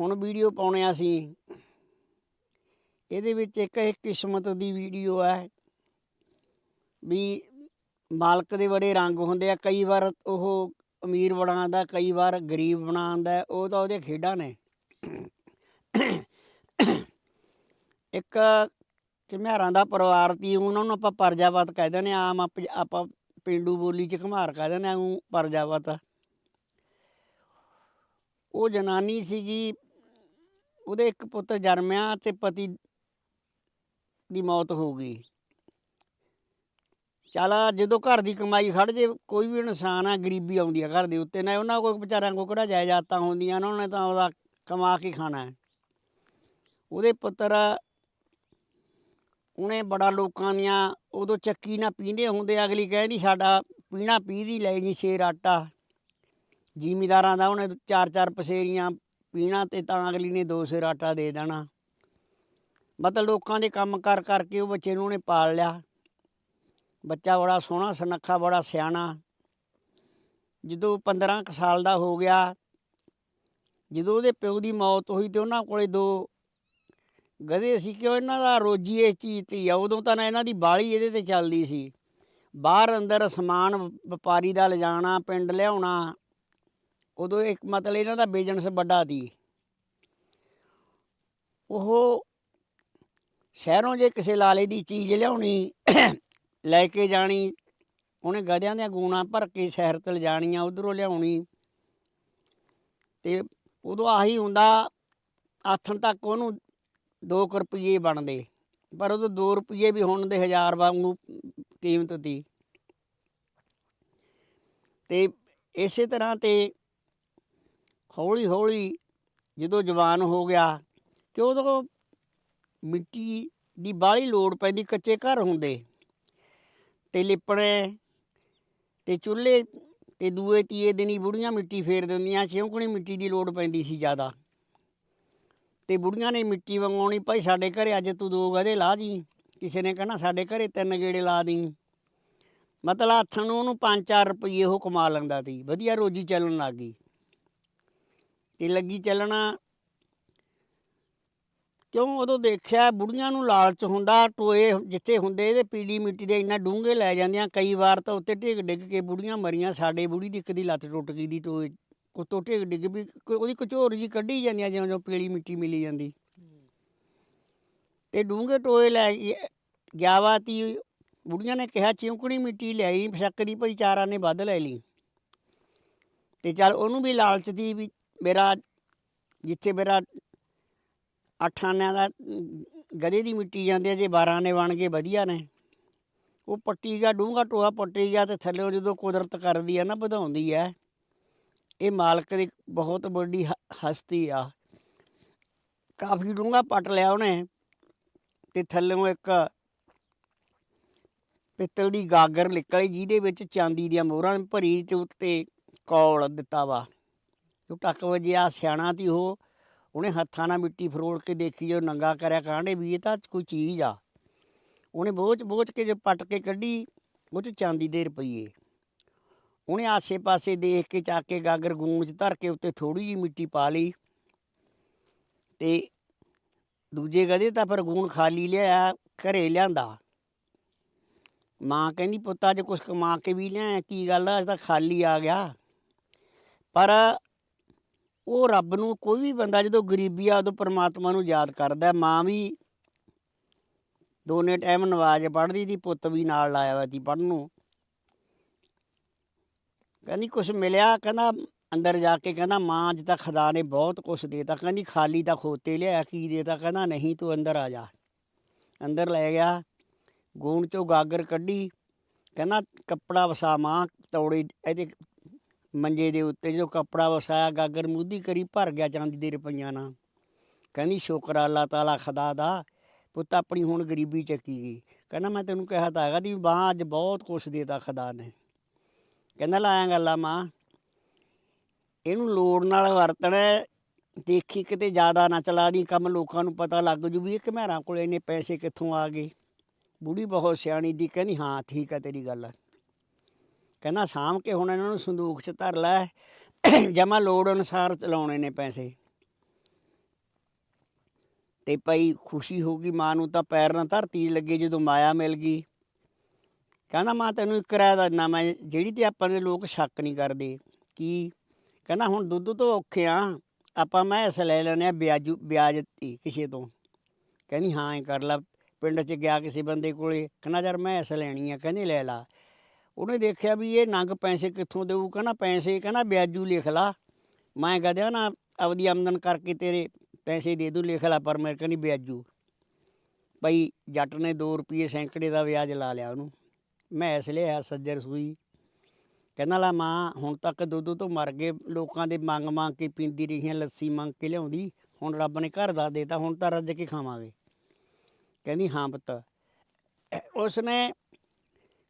ਹੁਣ ਵੀਡੀਓ ਪਾਉਣੇ ਆ ਅਸੀਂ। ਇਹਦੇ ਵਿੱਚ ਇੱਕ ਇਹ ਕਿਸਮਤ ਦੀ ਵੀਡੀਓ ਹੈ ਵੀ ਮਾਲਕ ਦੇ ਬੜੇ ਰੰਗ ਹੁੰਦੇ ਆ। ਕਈ ਵਾਰ ਉਹ ਅਮੀਰ ਬਣਾਉਂਦਾ ਕਈ ਵਾਰ ਗਰੀਬ ਬਣਾਉਂਦਾ ਉਹ ਤਾਂ ਉਹਦੇ ਖੇਡਾਂ ਨੇ। ਇੱਕ ਘੁਮਿਆਰਾਂ ਦਾ ਪਰਿਵਾਰ ਤੀ ਉਹਨਾਂ ਨੂੰ ਆਪਾਂ ਪਰਜਾਵਤ ਕਹਿ ਦਿੰਦੇ ਹਾਂ, ਆਮ ਆਪਾਂ ਪਿੰਡੂ ਬੋਲੀ ਚ ਘੁਮਾਰ ਕਹਿ ਦਿੰਦੇ ਆ ਉਹ ਪਰਜਾਵਤ ਉਹ ਜਨਾਨੀ ਸੀਗੀ ਉਹਦੇ ਇੱਕ ਪੁੱਤ ਜਨਮਿਆ ਤੇ ਪਤੀ ਦੀ ਮੌਤ ਹੋ ਗਈ। ਚੱਲ ਜਦੋਂ ਘਰ ਦੀ ਕਮਾਈ ਖੜ ਜੇ, ਕੋਈ ਵੀ ਇਨਸਾਨ ਆ, ਗਰੀਬੀ ਆਉਂਦੀ ਆ ਘਰ ਦੇ ਉੱਤੇ, ਨਾ ਉਹਨਾਂ ਕੋਲ ਵਿਚਾਰਿਆਂ ਕੋਲ ਕਿਹੜਾ ਜਾਇਦਾਦਾਂ ਹੁੰਦੀਆਂ ਉਹਨਾਂ ਨੇ ਤਾਂ ਉਹਦਾ ਕਮਾ ਕੇ ਖਾਣਾ। ਹੈ ਉਹਦੇ ਪੁੱਤਰ ਉਹਨੇ ਬੜਾ ਲੋਕਾਂ ਦੀਆਂ ਉਦੋਂ ਚੱਕੀ ਨਾ ਪੀਂਦੇ ਹੁੰਦੇ, ਅਗਲੀ ਕਹਿੰਦੀ ਸਾਡਾ ਪੀਣਾ ਪੀਦੀ ਲੈ ਜੀ ਸ਼ੇਰ ਆਟਾ ਜ਼ਿਮੀਦਾਰਾਂ ਦਾ ਉਹਨੇ ਚਾਰ ਚਾਰ ਪਸੇਰੀਆਂ ਪੀਣਾ ਤੇ ਤਾਂ ਅਗਲੀ ਨੇ ਦੋ ਸਿਰ ਆਟਾ ਦੇ ਦੇਣਾ। ਮਤਲਬ ਲੋਕਾਂ ਦੇ ਕੰਮ ਕਰ ਕਰਕੇ ਉਹ ਬੱਚੇ ਨੂੰ ਉਹਨੇ ਪਾਲ ਲਿਆ। ਬੱਚਾ ਬੜਾ ਸੋਹਣਾ, ਸੁਨੱਖਾ, ਬੜਾ ਸਿਆਣਾ। ਜਦੋਂ 15 ਕੁ ਸਾਲ ਦਾ ਹੋ ਗਿਆ, ਜਦੋਂ ਉਹਦੇ ਪਿਓ ਦੀ ਮੌਤ ਹੋਈ ਤੇ ਉਹਨਾਂ ਕੋਲੇ ਦੋ ਗਧੇ ਸੀ ਕਿ ਇਹਨਾਂ ਦਾ ਰੋਜੀ ਇਸ ਚੀਜ਼ ਤੇ ਹੀ ਆ। ਉਦੋਂ ਤਾਂ ਨਾ ਇਹਨਾਂ ਦੀ ਬਾਲੀ ਇਹਦੇ ਤੇ ਚੱਲਦੀ ਸੀ। ਬਾਹਰ ਅੰਦਰ ਸਮਾਨ ਵਪਾਰੀ ਦਾ ਲਿਜਾਣਾ, ਪਿੰਡ ਲਿਆਉਣਾ ਉਦੋਂ ਇੱਕ ਮਤਲਬ ਇਹਨਾਂ ਦਾ ਬਿਜ਼ਨਸ ਵੱਡਾ ਸੀ। ਉਹ ਸ਼ਹਿਰੋਂ ਜੇ ਕਿਸੇ ਲਾਲੇ ਦੀ ਚੀਜ਼ ਲਿਆਉਣੀ, ਲੈ ਕੇ ਜਾਣੀ, ਉਹਨੇ ਗਧਿਆਂ ਦੀਆਂ ਗੂਣਾ ਭਰ ਕੇ ਸ਼ਹਿਰ ਤੇ ਲਿਜਾਣੀਆਂ, ਉਧਰੋਂ ਲਿਆਉਣੀ। ਤੇ ਉਦੋਂ ਆਹੀ ਹੁੰਦਾ, ਆਥਣ ਤੱਕ ਉਹਨੂੰ 2 ਰੁਪਏ ਬਣਦੇ। ਪਰ ਉਦੋਂ 2 ਰੁਪਏ ਵੀ ਹੁਣ ਦੇ ਹਜ਼ਾਰ ਵਾਂਗੂ ਕੀਮਤ ਦੀ ਤੇ ਇਸੇ ਤਰ੍ਹਾਂ ਤੇ ਹੌਲੀ ਹੌਲੀ ਜਦੋਂ ਜਵਾਨ ਹੋ ਗਿਆ ਕਿ ਉਦੋਂ ਮਿੱਟੀ ਦੀ ਬਾਹਲੀ ਲੋੜ ਪੈਂਦੀ, ਕੱਚੇ ਘਰ ਹੁੰਦੇ। ਤੇ ਲਿਪਣੇ ਤੇ ਚੁੱਲ੍ਹੇ ਤੇ ਦੂਏ ਤੀਏ ਦਿਨੀ ਬੁੜੀਆਂ ਮਿੱਟੀ ਫੇਰ ਦਿੰਦੀਆਂ ਸਿਉਂਕਣੀ ਮਿੱਟੀ ਦੀ ਲੋੜ ਪੈਂਦੀ ਸੀ ਜ਼ਿਆਦਾ। ਤੇ ਬੁੜੀਆਂ ਨੇ ਮਿੱਟੀ ਵੰਗਾਉਣੀ ਭਾਈ ਸਾਡੇ ਘਰੇ ਅੱਜ ਤੂੰ ਦੋ ਗਧੇ ਲਾ ਜੀ ਕਿਸੇ ਨੇ ਕਹਿਣਾ, ਸਾਡੇ ਘਰੇ ਤਿੰਨ ਗੇੜੇ ਲਾ ਦੀ। ਮਤਲਬ ਹੱਥਾਂ ਨੂੰ ਉਹਨੂੰ 5-4 ਰੁਪਏ ਉਹ ਕਮਾ ਲੈਂਦਾ ਸੀ। ਵਧੀਆ ਰੋਜੀ ਚੱਲਣ ਲੱਗ ਗਈ। ਤੇ ਲੱਗੀ ਚੱਲਣਾ। ਕਿਉਂ? ਉਦੋਂ ਦੇਖਿਆ ਬੁੜੀਆਂ ਨੂੰ ਲਾਲਚ ਹੁੰਦਾ, ਟੋਏ ਜਿੱਥੇ ਹੁੰਦੇ ਇਹਦੇ ਪੀਲੀ ਮਿੱਟੀ ਦੇ ਇੰਨਾ ਡੂੰਘੇ ਲੈ ਜਾਂਦੀਆਂ। ਕਈ ਵਾਰ ਤਾਂ ਉੱਤੇ ਢਿੱਗ ਡਿੱਗ ਕੇ ਬੁੜੀਆਂ ਮਰੀਆਂ, ਸਾਡੇ ਬੁੜੀ ਦੀ ਇੱਕ ਦੀ ਲੱਤ ਟੁੱਟ ਗਈ ਦੀ ਟੋਏ, ਉਤੋਂ ਢਿੱਗ ਡਿੱਗ ਵੀ ਉਹਦੀ ਕਚੋਰ ਜੀ ਕੱਢੀ ਜਾਂਦੀਆਂ ਜਿਉਂ ਜਿਉਂ ਪੀਲੀ ਮਿੱਟੀ ਮਿਲੀ ਜਾਂਦੀ। ਤੇ ਡੂੰਘੇ ਟੋਏ ਲੈ ਕੇ ਗਿਆ ਵਾ ਤੀ, ਬੁੜੀਆਂ ਨੇ ਕਿਹਾ, ਚਿਉਂਕਣੀ ਮਿੱਟੀ ਲਿਆਈ ਸ਼ੱਕ ਦੀ ਭਾਈ ਚਾਰਾਂ ਨੇ ਵੱਧ ਲੈ ਲਈ। ਤੇ ਚੱਲ ਉਹਨੂੰ ਵੀ ਲਾਲਚ ਦੀ ਵੀ ਮੇਰਾ ਜਿੱਥੇ ਮੇਰਾ ਅੱਠ ਆਨਿਆਂ ਦਾ, ਗਧੇ ਦੀ ਮਿੱਟੀ ਜਾਂਦੇ ਆ ਜੇ 12 ਨੇ ਬਣ ਗਏ, ਵਧੀਆ ਨੇ। ਉਹ ਪੱਟੀ ਗਿਆ ਡੂੰਘਾ ਟੋਆ ਪੱਟੀ ਗਿਆ ਤੇ ਥੱਲੇ ਜਦੋਂ ਕੁਦਰਤ ਕਰਦੀ ਆ ਨਾ, ਵਧਾਉਂਦੀ ਆ ਇਹ ਮਾਲਕ ਦੀ ਬਹੁਤ ਵੱਡੀ ਹ- ਹਸਤੀ ਆ। ਕਾਫੀ ਡੂੰਘਾ ਪੱਟ ਲਿਆ ਉਹਨੇ ਤੇ ਥੱਲੇੋਂ ਇੱਕ ਪਿੱਤਲ ਦੀ ਗਾਗਰ ਨਿਕਲੀ, ਜਿਹਦੇ ਵਿੱਚ ਚਾਂਦੀ ਦੀਆਂ ਮੋਹਰਾਂ ਭਰੀ ਤੇ ਉੱਤੇ ਕੌਲ ਦਿੱਤਾ ਵਾ। ਉਹ ਟੱਕ ਵਜਿਆ? ਸਿਆਣਾ ਤੀ ਉਹ। ਉਹਨੇ ਹੱਥਾਂ ਨਾਲ ਮਿੱਟੀ ਫਰੋਲ ਕੇ ਦੇਖੀ ਜੋ ਨੰਗਾ ਕਰਿਆ ਕਾਂਡੇ ਵੀ ਇਹ ਤਾਂ ਕੋਈ ਚੀਜ਼ ਆ। ਉਹਨੇ ਬੋਝ ਬੋਝ ਕੇ ਜੇ ਪੱਟ ਕੇ ਕੱਢੀ, ਉਹ 'ਚ ਚਾਂਦੀ ਦੇ ਰੁਪਈਏ। ਉਹਨੇ ਆਸੇ-ਪਾਸੇ ਦੇਖ ਕੇ, ਚੱਕ ਕੇ ਗਾਗਰ ਗੂੰਜ 'ਚ ਧਰ ਕੇ ਉੱਤੇ ਥੋੜੀ ਜਿਹੀ ਮਿੱਟੀ ਪਾ ਲਈ ਤੇ ਦੂਜੇ ਗਧੇ ਤਾਂ ਫਿਰ ਗੂਣ ਖਾਲੀ ਲਿਆ ਘਰੇ ਲਿਆਂਦਾ। ਮਾਂ ਕਹਿੰਦੀ, ਪੁੱਤ, ਅੱਜ ਕੁਛ ਕਮਾ ਕੇ ਵੀ ਲਿਆ ਕੀ ਗੱਲ ਆ? ਅੱਜ ਤਾਂ ਖਾਲੀ ਆ ਗਿਆ। ਪਰ ਉਹ ਰੱਬ ਨੂੰ ਕੋਈ ਵੀ ਬੰਦਾ ਜਦੋਂ ਗਰੀਬੀ ਆ, ਉਦੋਂ ਪਰਮਾਤਮਾ ਨੂੰ ਯਾਦ ਕਰਦਾ ਮਾਂ ਵੀ ਦੋਨੇ ਟਾਈਮ ਨਵਾਜ਼ ਪੜ੍ਹਦੀ ਦੀ ਪੁੱਤ ਵੀ ਨਾਲ ਲਾਇਆ ਵਾ ਸੀ ਪੜ੍ਹਨ ਨੂੰ। ਕਹਿੰਦੀ ਕੁਛ ਮਿਲਿਆ? ਕਹਿੰਦਾ ਅੰਦਰ ਜਾ ਕੇ ਕਹਿੰਦਾ, ਮਾਂ, ਅੱਜ ਤਾਂ ਖੁਦਾ ਨੇ ਬਹੁਤ ਕੁਛ ਦੇਤਾ। ਕਹਿੰਦੀ, ਖਾਲੀ ਤਾਂ ਖੋਤੇ ਲਿਆ, ਕੀ ਦੇਤਾ? ਕਹਿੰਦਾ, ਨਹੀਂ, ਤੂੰ ਅੰਦਰ ਆ ਜਾ। ਅੰਦਰ ਲੈ ਗਿਆ ਗੂਣ ਚੋਂ ਗਾਗਰ ਕੱਢੀ। ਕਹਿੰਦਾ, ਕੱਪੜਾ ਵਸਾ ਮਾਂ, ਤੌੜੇ ਇਹਦੇ ਮੰਜੇ ਦੇ ਉੱਤੇ ਜਦੋਂ ਕੱਪੜਾ ਵਸਾਇਆ, ਗਾਗਰ ਮੂਦੀ ਕਰੀ ਭਰ ਗਿਆ ਚਾਂਦੀ ਦੇ ਰੁਪਈਆਂ ਨਾਲ। ਕਹਿੰਦੀ, ਸ਼ੁਕਰ ਆ ਤਾਲਾ ਖੁਦਾ ਦਾ, ਪੁੱਤ ਆਪਣੀ ਹੁਣ ਗਰੀਬੀ ਚੱਕੀ ਗਈ। ਕਹਿੰਦਾ, ਮੈਂ ਤੈਨੂੰ ਕਿਹਾ ਤਾਂ ਹੈਗਾ ਦੀ ਬਾਹ ਅੱਜ ਬਹੁਤ ਕੁਛ ਦੇਤਾ ਖੁਦਾ ਨੇ। ਕਹਿੰਦਾ, ਲਾਇਆ ਗੱਲਾਂ ਮਾਂ। ਇਹਨੂੰ ਲੋੜ ਨਾਲ ਵਰਤਣਾ, ਦੇਖੀ ਕਿਤੇ ਜ਼ਿਆਦਾ ਨਾ ਚਲਾ ਦੀ, ਕੰਮ ਲੋਕਾਂ ਨੂੰ ਪਤਾ ਲੱਗ ਜੂ ਵੀ ਇਹ ਘਮਿਆਰਾਂ ਕੋਲ ਇੰਨੇ ਪੈਸੇ ਕਿੱਥੋਂ ਆ ਗਏ। ਬੁੜੀ ਬਹੁਤ ਸਿਆਣੀ ਦੀ, ਕਹਿੰਦੀ, ਹਾਂ, ਠੀਕ ਹੈ ਤੇਰੀ ਗੱਲ। ਕਹਿੰਦਾ ਸਾਂਭ ਕੇ ਹੁਣ ਇਹਨਾਂ ਨੂੰ ਸੰਦੂਕ 'ਚ ਧਰ ਲੈ। ਜਮਾ ਲੋੜ ਅਨੁਸਾਰ ਚਲਾਉਣੇ ਨੇ ਪੈਸੇ। ਤੇ ਭਾਈ ਖੁਸ਼ੀ ਹੋ ਗਈ, ਮਾਂ ਨੂੰ ਤਾਂ ਪੈਰ ਨਾਲ ਧਰਤੀ 'ਚ ਲੱਗੇ ਜਦੋਂ ਮਾਇਆ ਮਿਲ ਗਈ। ਕਹਿੰਦਾ, ਮਾਂ, ਤੈਨੂੰ ਇੱਕ ਰਾਇ ਦਿੰਦਾ ਮੈਂ ਜਿਹੜੀ ਤੇ ਆਪਾਂ ਦੇ ਲੋਕ ਸ਼ੱਕ ਨਹੀਂ ਕਰਦੇ। ਕੀ? ਕਹਿੰਦਾ, ਹੁਣ ਦੁੱਧ ਤੋਂ ਔਖੇ ਆ। ਆਪਾਂ ਮੈਂ ਮੈਂਸ ਲੈ ਲੈਣੇ ਆ ਵਿਆਜੂ, ਵਿਆਜ ਤੇ ਕਿਸੇ ਤੋਂ। ਕਹਿੰਦੀ, ਹਾਂ ਇਹ ਕਰ ਲਾ। ਪਿੰਡ 'ਚ ਗਿਆ ਕਿਸੇ ਬੰਦੇ ਕੋਲੇ। ਕਹਿੰਦਾ, ਯਾਰ ਮੈਂ ਇਸ ਲੈਣੀ ਆ। ਕਹਿੰਦੀ, ਲੈ ਲਾ। ਉਹਨੇ ਦੇਖਿਆ ਵੀ ਇਹ ਨੰਗ ਪੈਸੇ ਕਿੱਥੋਂ ਦੇਊ, ਕਹਿੰਦਾ ਪੈਸੇ, ਕਹਿੰਦਾ ਵਿਆਜੂ ਲਿਖ ਲਾ। ਮੈਂ ਕਹਦਿਆ, ਨਾ, ਆਪਦੀ ਆਮਦਨ ਕਰਕੇ ਤੇਰੇ ਪੈਸੇ ਦੇ ਦੂੰ, ਲਿਖ ਲਾ, ਪਰ ਮੇਰੇ ਕਹਿੰਦੀ ਵਿਆਜੂ। ਭਾਈ ਜੱਟ ਨੇ 2 ਰੁਪਏ ਸੈਂਕੜੇ ਦਾ ਵਿਆਜ ਲਾ ਲਿਆ ਉਹਨੂੰ। ਮੈਂ ਮੈਂਸ ਲਿਆ ਸੱਜਰ ਸੂਈ। ਕਹਿੰਦਾ, ਲਾ ਮਾਂ, ਹੁਣ ਤੱਕ ਦੁੱਧ ਤੋਂ ਮਰ ਗਏ, ਲੋਕਾਂ ਦੇ ਮੰਗ ਮੰਗ ਕੇ ਪੀਂਦੀ ਰਹੀਆਂ ਲੱਸੀ ਮੰਗ ਕੇ ਲਿਆਉਂਦੀ। ਹੁਣ ਰੱਬ ਨੇ ਘਰ ਦਾ ਦੇਤਾ, ਹੁਣ ਤਾਂ ਰੱਜ ਕੇ ਖਾਵਾਂਗੇ। ਕਹਿੰਦੀ, ਹਾਂ ਪੁੱਤ। ਉਸਨੇ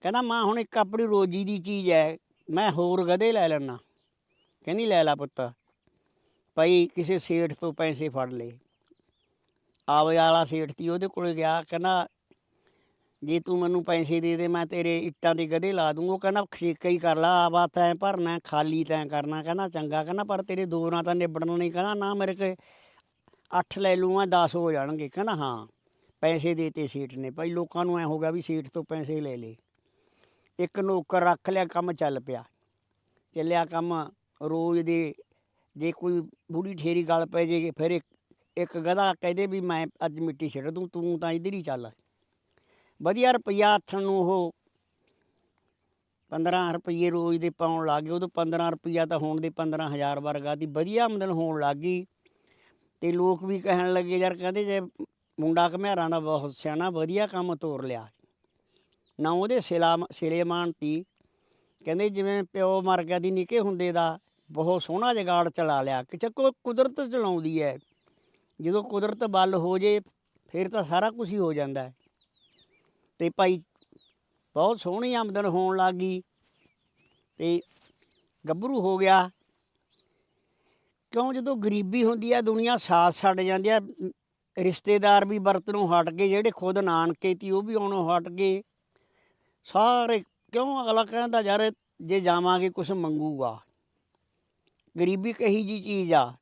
ਕਹਿੰਦਾ, ਮਾਂ, ਹੁਣ ਇੱਕ ਆਪਣੀ ਰੋਜੀ ਦੀ ਚੀਜ਼ ਹੈ, ਮੈਂ ਹੋਰ ਗਧੇ ਲੈ ਲੈਣਾ ਕਹਿੰਦੀ, ਲੈ ਲੈ ਪੁੱਤ, ਭਾਈ ਕਿਸੇ ਸੇਠ ਤੋਂ ਪੈਸੇ ਫੜ ਲਏ। ਆਵੇ ਵਾਲਾ ਸੇਠ ਤੀ ਉਹਦੇ ਕੋਲ ਗਿਆ, ਕਹਿੰਦਾ, ਜੇ ਤੂੰ ਮੈਨੂੰ ਪੈਸੇ ਦੇ ਦੇ, ਮੈਂ ਤੇਰੇ ਇੱਟਾਂ ਦੇ ਗਧੇ ਲਾ ਦੂੰ ਉਹ ਕਹਿੰਦਾ ਠੇਕਾ ਹੀ ਕਰ ਲਾ ਆਵਾ ਤੈਂ ਭਰਨਾ, ਖਾਲੀ ਤੈਂ ਕਰਨਾ। ਕਹਿੰਦਾ, ਚੰਗਾ। ਕਹਿੰਦਾ, ਪਰ ਤੇਰੇ ਦੋ ਨਾਲ ਤਾਂ ਨਿਬੜਨ ਨਹੀਂ ਕਹਿੰਦਾ, ਨਾ, ਮੇਰੇ ਕੋਲ 8 ਲੈ ਲੂੰਗਾ 10 ਹੋ ਜਾਣਗੇ। ਕਹਿੰਦਾ, ਹਾਂ, ਪੈਸੇ ਦੇਤੇ ਸੇਠ ਨੇ। ਭਾਈ, ਲੋਕਾਂ ਨੂੰ ਐ ਹੋ ਗਿਆ ਵੀ ਸੇਠ ਤੋਂ ਪੈਸੇ ਲੈ ਲੇ ਇੱਕ ਨੌਕਰ ਰੱਖ ਲਿਆ, ਕੰਮ ਚੱਲ ਪਿਆ। ਚੱਲਿਆ ਕੰਮ ਰੋਜ਼ ਦੇ, ਜੇ ਕੋਈ ਬੁੜੀ ਠੇਰੀ ਗੱਲ ਪੈ ਜੇ, ਫਿਰ ਇੱਕ ਇੱਕ ਗਧਾ ਕਹਦੇ ਵੀ ਮੈਂ ਅੱਜ ਮਿੱਟੀ ਛੱਡ ਦੂੰ, ਤੂੰ ਤਾਂ ਇੱਧਰ ਹੀ ਚੱਲ। ਵਧੀਆ ਰੁਪਈਆ ਆਥਣ ਨੂੰ ਉਹ 15 ਰੁਪਈਏ ਰੋਜ਼ ਦੇ ਪਾਉਣ ਲੱਗ ਗਏ, ਉਦੋਂ 15 ਰੁਪਈਆ ਤਾਂ ਹੋਣ ਦੇ 15000 ਵਰਗਾ ਦੀ ਵਧੀਆ ਆਮਦਨ ਹੋਣ ਲੱਗ ਗਈ। ਤੇ ਲੋਕ ਵੀ ਕਹਿਣ ਲੱਗੇ, ਯਾਰ ਕਹਿੰਦੇ ਜੇ ਮੁੰਡਾ ਘਮਿਆਰਾਂ ਦਾ ਬਹੁਤ ਸਿਆਣਾ, ਵਧੀਆ ਕੰਮ ਤੋਰ ਲਿਆ। ਨਾ ਉਹਦੇ ਸਿਲਾ ਸਿਲੇਮਾਨ ਤੀ ਕਹਿੰਦੇ ਜਿਵੇਂ ਪਿਓ ਮਰ ਗਿਆ ਦੀ ਨਿੱਕੇ ਹੁੰਦੇ ਦਾ, ਬਹੁਤ ਸੋਹਣਾ ਜਗਾੜ ਚਲਾ ਲਿਆ। ਕਿ ਚੱਕੋ ਕੁਦਰਤ ਚਲਾਉਂਦੀ ਹੈ ਜਦੋਂ ਕੁਦਰਤ ਬਲ ਹੋ ਜੇ, ਫਿਰ ਤਾਂ ਸਾਰਾ ਕੁਝ ਹੀ ਹੋ ਜਾਂਦਾ ਹੈ ਤੇ ਭਾਈ ਬਹੁਤ ਸੋਹਣੀ ਆਮਦਨ ਹੋਣ ਲੱਗ ਗਈ। ਤੇ ਗੱਭਰੂ ਹੋ ਗਿਆ। ਕਿਉਂ ਜਦੋਂ ਗਰੀਬੀ ਹੁੰਦੀ ਆ ਦੁਨੀਆ ਸਾਥ ਛੱਡ ਜਾਂਦੀ ਆ ਰਿਸ਼ਤੇਦਾਰ ਵੀ ਵਰਤ ਨੂੰ ਹਟ ਗਏ, ਜਿਹੜੇ ਖੁਦ ਨਾਨਕੇ ਤੀ, ਉਹ ਵੀ ਆਉਣੋਂ ਹਟ ਗਏ। ਸਾਰੇ ਕਿਉਂ ਅਗਲਾ ਕਹਿੰਦਾ ਯਾਰ ਜੇ ਜਾਵਾਂਗੇ ਕੁਝ ਮੰਗੂਗਾ। ਗਰੀਬੀ ਕਹੀ ਜੀ ਚੀਜ਼ ਆ।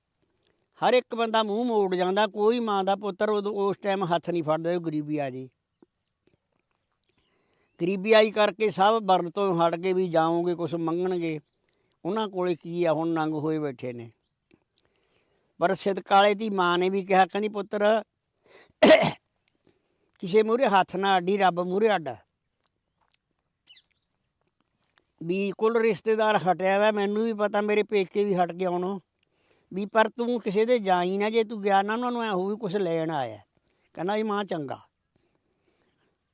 ਹਰ ਇੱਕ ਬੰਦਾ ਮੂੰਹ ਮੋੜ ਜਾਂਦਾ, ਕੋਈ ਮਾਂ ਦਾ ਪੁੱਤਰ ਉਦੋਂ ਉਸ ਟਾਈਮ ਹੱਥ ਨਹੀਂ ਫੜਦਾ ਉਹ ਗਰੀਬੀ ਆ ਜੀ। ਗਰੀਬੀ ਆਈ ਕਰਕੇ ਸਭ ਵਰਨ ਤੋਂ ਹਟ ਕੇ ਵੀ ਜਾਓਗੇ ਕੁਝ ਮੰਗਣਗੇ। ਉਹਨਾਂ ਕੋਲੇ ਕੀ ਆ, ਹੁਣ ਨੰਗ ਹੋਏ ਬੈਠੇ ਨੇ। ਪਰ ਸਿਦਕਾਲੇ ਦੀ ਮਾਂ ਨੇ ਵੀ ਕਿਹਾ, ਕਹਿੰਦੀ ਪੁੱਤਰ, ਕਿਸੇ ਮੂਹਰੇ ਹੱਥ ਨਾ ਅੱਡੀ, ਰੱਬ ਮੂਹਰੇ ਅੱਡ। ਵੀ ਕੁੱਲ ਰਿਸ਼ਤੇਦਾਰ ਹਟਿਆ ਵਾ, ਮੈਨੂੰ ਵੀ ਪਤਾ ਮੇਰੇ ਪੇਕੇ ਵੀ ਹਟ ਗਏ ਹੁਣ ਵੀ ਪਰ ਤੂੰ ਕਿਸੇ ਦੇ ਜਾਈ ਨਾ, ਜੇ ਤੂੰ ਗਿਆ ਨਾ, ਉਹਨਾਂ ਨੂੰ ਐ ਹੋਊ ਵੀ ਕੁਝ ਲੈਣ ਆਇਆ। ਕਹਿੰਦਾ ਜੀ ਮਾਂ ਚੰਗਾ।